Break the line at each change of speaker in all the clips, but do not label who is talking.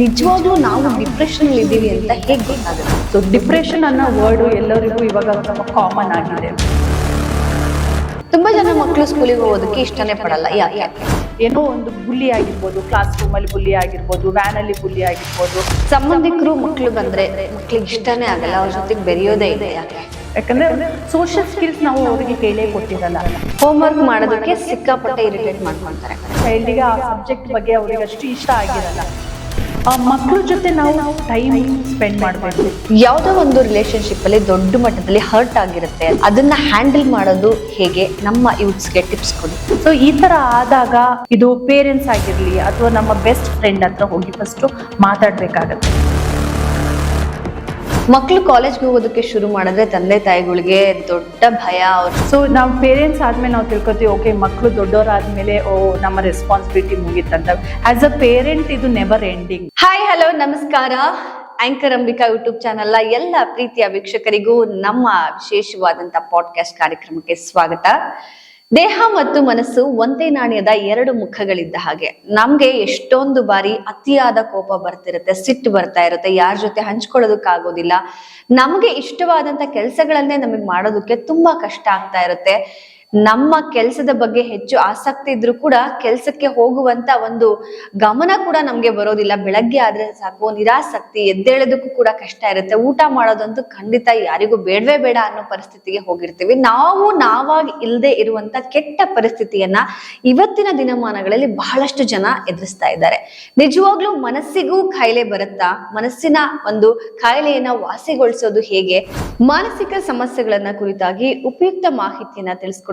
ನಿಜವಾಗ್ಲೂ ನಾವು ಡಿಪ್ರೆಷನ್ ಇದ್ದೀವಿ ಅಂತ ಹೇಗೆ ಗೊತ್ತಾಗುತ್ತೆ?
ಸೊ ಡಿಪ್ರೆಷನ್ ಅನ್ನೋ ವರ್ಡು ಎಲ್ಲರಿಗೂ ಇವಾಗ ತುಂಬ ಕಾಮನ್ ಆಗಿದೆ.
ತುಂಬಾ ಜನ ಮಕ್ಕಳು ಸ್ಕೂಲಿಗೆ ಹೋಗೋದಕ್ಕೆ ಇಷ್ಟನೇ ಪಡಲ್ಲ. ಯಾಕೆ ಯಾಕೆ?
ಏನೋ ಒಂದು ಬುಲ್ಲಿ ಆಗಿರ್ಬೋದು ಕ್ಲಾಸ್ ರೂಮಲ್ಲಿ ಬುಲ್ಲಿ ಆಗಿರ್ಬೋದು ವ್ಯಾನ್ ಅಲ್ಲಿ ಬುಲ್ಲಿ ಆಗಿರ್ಬೋದು.
ಸಂಬಂಧಿಕರು ಮಕ್ಕಳು ಬಂದ್ರೆ ಮಕ್ಳಿಗೆ ಇಷ್ಟನೇ ಆಗಲ್ಲ ಅವ್ರ ಜೊತೆಗೆ ಬೆರೆಯೋದೇ ಇದೆ ಯಾಕೆ?
ಯಾಕಂದ್ರೆ ಸೋಷಿಯಲ್ ಸ್ಕಿಲ್ಸ್ ನಾವು ಅವರಿಗೆ ಕೇಳೇ ಕೊಟ್ಟಿರಲ್ಲ.
ಹೋಮ್ವರ್ಕ್ ಮಾಡೋದಕ್ಕೆ ಸಿಕ್ಕಾಪಟ್ಟೆ ಇರಿಟೇಟ್ ಮಾಡ್ಕೊಂತಾರೆ.
ಚೈಲ್ಡಿಗೆ ಆ ಸಬ್ಜೆಕ್ಟ್ ಬಗ್ಗೆ ಅವರಿಗೆ ಅಷ್ಟು ಇಷ್ಟ ಆಗಿರಲ್ಲ. ಮಕ್ಕಳ ಜೊತೆ ನಾವು ಟೈಮ್ ಸ್ಪೆಂಡ್ ಮಾಡಬಾರ್ದು
ಯಾವುದೋ ಒಂದು ರಿಲೇಶನ್ಶಿಪ್ ಅಲ್ಲಿ ದೊಡ್ಡ ಮಟ್ಟದಲ್ಲಿ ಹರ್ಟ್ ಆಗಿರುತ್ತೆ. ಅದನ್ನ ಹ್ಯಾಂಡಲ್ ಮಾಡೋದು ಹೇಗೆ? ನಮ್ಮ ಯೂತ್ಸ್ಗೆ ಟಿಪ್ಸ್ ಕೊಡಿ.
ಸೊ ಈ ತರ ಆದಾಗ ಇದು ಪೇರೆಂಟ್ಸ್ ಆಗಿರ್ಲಿ ಅಥವಾ ನಮ್ಮ ಬೆಸ್ಟ್ ಫ್ರೆಂಡ್ ಹತ್ರ ಹೋಗಿ ಫಸ್ಟ್ ಮಾತಾಡ್ಬೇಕಾಗತ್ತೆ.
ಮಕ್ಕಳು ಕಾಲೇಜ್ಗೆ ಹೋಗೋದಕ್ಕೆ ಶುರು ಮಾಡಿದ್ರೆ ತಂದೆ ತಾಯಿಗಳಿಗೆ ದೊಡ್ಡ ಭಯ ಅವ್ರು.
ಸೊ ನಾವು ಪೇರೆಂಟ್ಸ್ ಆದ್ಮೇಲೆ ನಾವು ತಿಳ್ಕೊತೀವಿ ಓಕೆ ಮಕ್ಕಳು ದೊಡ್ಡವರಾದ್ಮೇಲೆ ಓ ನಮ್ಮ ರೆಸ್ಪಾನ್ಸಿಬಿಲಿಟಿ ಮುಗೀತಂತ ಆಸ್ ಅ ಪೇರೆಂಟ್ ಇದು ನೆವರ್ ಎಂಡಿಂಗ್
ಹಾಯ್ ಹಲೋ ನಮಸ್ಕಾರ. ಆಂಕರ್ ಅಂಬಿಕಾ ಯೂಟ್ಯೂಬ್ ಚಾನೆಲ್ ಎಲ್ಲ ಪ್ರೀತಿಯ ವೀಕ್ಷಕರಿಗೂ ನಮ್ಮ ವಿಶೇಷವಾದಂತ ಪಾಡ್ಕಾಸ್ಟ್ ಕಾರ್ಯಕ್ರಮಕ್ಕೆ ಸ್ವಾಗತ. ದೇಹ ಮತ್ತು ಮನಸ್ಸು ಒಂದೇ ನಾಣ್ಯದ ಎರಡು ಮುಖಗಳಿದ್ದ ಹಾಗೆ. ನಮ್ಗೆ ಎಷ್ಟೊಂದು ಬಾರಿ ಅತಿಯಾದ ಕೋಪ ಬರ್ತಿರುತ್ತೆ, ಸಿಟ್ಟು ಬರ್ತಾ ಇರುತ್ತೆ, ಯಾರ ಜೊತೆ ಹಂಚ್ಕೊಳ್ಳೋದಕ್ಕಾಗೋದಿಲ್ಲ. ನಮ್ಗೆ ಇಷ್ಟವಾದಂತ ಕೆಲಸಗಳನ್ನೇ ನಮಗ್ ಮಾಡೋದಕ್ಕೆ ತುಂಬಾ ಕಷ್ಟ ಆಗ್ತಾ ಇರುತ್ತೆ. ನಮ್ಮ ಕೆಲಸದ ಬಗ್ಗೆ ಹೆಚ್ಚು ಆಸಕ್ತಿ ಇದ್ರೂ ಕೂಡ ಕೆಲಸಕ್ಕೆ ಹೋಗುವಂತ ಒಂದು ಗಮನ ಕೂಡ ನಮ್ಗೆ ಬರೋದಿಲ್ಲ. ಬೆಳಗ್ಗೆ ಆದ್ರೆ ಸಾಕು, ನಿರಾಸಕ್ತಿ, ಎದ್ದೇಳೋದಕ್ಕೂ ಕೂಡ ಕಷ್ಟ ಇರುತ್ತೆ. ಊಟ ಮಾಡೋದಂತೂ ಖಂಡಿತ ಯಾರಿಗೂ ಬೇಡವೇ ಬೇಡ ಅನ್ನೋ ಪರಿಸ್ಥಿತಿಗೆ ಹೋಗಿರ್ತೀವಿ. ನಾವು ನಾವಾಗಿ ಇಲ್ಲದೆ ಇರುವಂತ ಕೆಟ್ಟ ಪರಿಸ್ಥಿತಿಯನ್ನ ಇವತ್ತಿನ ದಿನಮಾನಗಳಲ್ಲಿ ಬಹಳಷ್ಟು ಜನ ಎದುರಿಸ್ತಾ ಇದ್ದಾರೆ. ನಿಜವಾಗ್ಲೂ ಮನಸ್ಸಿಗೂ ಕಾಯಿಲೆ ಬರುತ್ತಾ? ಮನಸ್ಸಿನ ಒಂದು ಕಾಯಿಲೆಯನ್ನ ವಾಸಿಗೊಳಿಸೋದು ಹೇಗೆ? ಮಾನಸಿಕ ಸಮಸ್ಯೆಗಳನ್ನ ಕುರಿತಾಗಿ ಉಪಯುಕ್ತ ಮಾಹಿತಿಯನ್ನ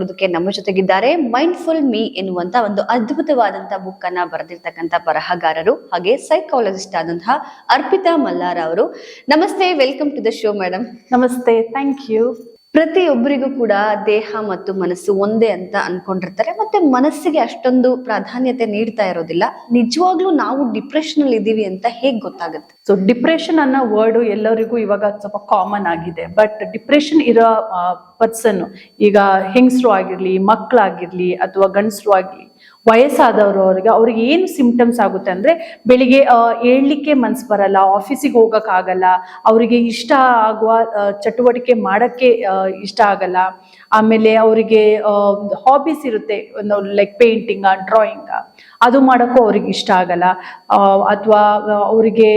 ತಿಳಿಸ್ಕೊಡೋದಕ್ಕೆ ನಮ್ಮ ಜೊತೆಗಿದ್ದಾರೆ. ಮೈಂಡ್ಫುಲ್ ಮೀ ಎನ್ನುವಂತ ಒಂದು ಅದ್ಭುತವಾದಂತಹ ಬುಕ್ ಅನ್ನ ಬರೆದಿರ್ತಕ್ಕಂಥ ಬರಹಗಾರರು ಹಾಗೆ ಸೈಕಾಲಜಿಸ್ಟ್ ಆದಂತಹ ಅರ್ಪಿತಾ ಮಲ್ಲಾರ ಅವರು. ನಮಸ್ತೆ welcome to the show madam
ನಮಸ್ತೆ ಥ್ಯಾಂಕ್ ಯು
ಪ್ರತಿಯೊಬ್ಬರಿಗೂ ಕೂಡ ದೇಹ ಮತ್ತು ಮನಸ್ಸು ಒಂದೇ ಅಂತ ಅನ್ಕೊಂಡಿರ್ತಾರೆ. ಮತ್ತೆ ಮನಸ್ಸಿಗೆ ಅಷ್ಟೊಂದು ಪ್ರಾಧಾನ್ಯತೆ ನೀಡ್ತಾ ಇರೋದಿಲ್ಲ. ನಿಜವಾಗ್ಲೂ ನಾವು ಡಿಪ್ರೆಷನ್ ಅಲ್ಲಿ ಇದೀವಿ ಅಂತ ಹೇಗ್ ಗೊತ್ತಾಗುತ್ತೆ?
ಸೊ ಡಿಪ್ರೆಷನ್ ಅನ್ನೋ ವರ್ಡ್ ಎಲ್ಲರಿಗೂ ಇವಾಗ ಸ್ವಲ್ಪ ಕಾಮನ್ ಆಗಿದೆ. ಬಟ್ ಡಿಪ್ರೆಷನ್ ಇರೋ ಪರ್ಸನ್ ಈಗ ಹೆಂಗಸರು ಆಗಿರ್ಲಿ ಮಕ್ಕಳಾಗಿರ್ಲಿ ಅಥವಾ ಗಂಡಸರು ಆಗ್ಲಿ ವಯಸ್ಸಾದವರು ಅವ್ರಿಗೆ ಅವ್ರಿಗೆ ಏನು ಸಿಂಪ್ಟಮ್ಸ್ ಆಗುತ್ತೆ ಅಂದರೆ ಬೆಳಿಗ್ಗೆ ಹೇಳಲಿಕ್ಕೆ ಮನ್ಸು ಬರಲ್ಲ ಆಫೀಸಿಗೆ ಹೋಗೋಕ್ಕಾಗಲ್ಲ, ಅವರಿಗೆ ಇಷ್ಟ ಆಗುವ ಚಟುವಟಿಕೆ ಮಾಡೋಕ್ಕೆ ಇಷ್ಟ ಆಗಲ್ಲ. ಆಮೇಲೆ ಅವರಿಗೆ ಹಾಬೀಸ್ ಇರುತ್ತೆ, ಒಂದು ಲೈಕ್ ಪೇಂಟಿಂಗ ಡ್ರಾಯಿಂಗ ಅದು ಮಾಡೋಕ್ಕೂ ಅವ್ರಿಗೆ ಇಷ್ಟ ಆಗಲ್ಲ. ಅಥವಾ ಅವರಿಗೆ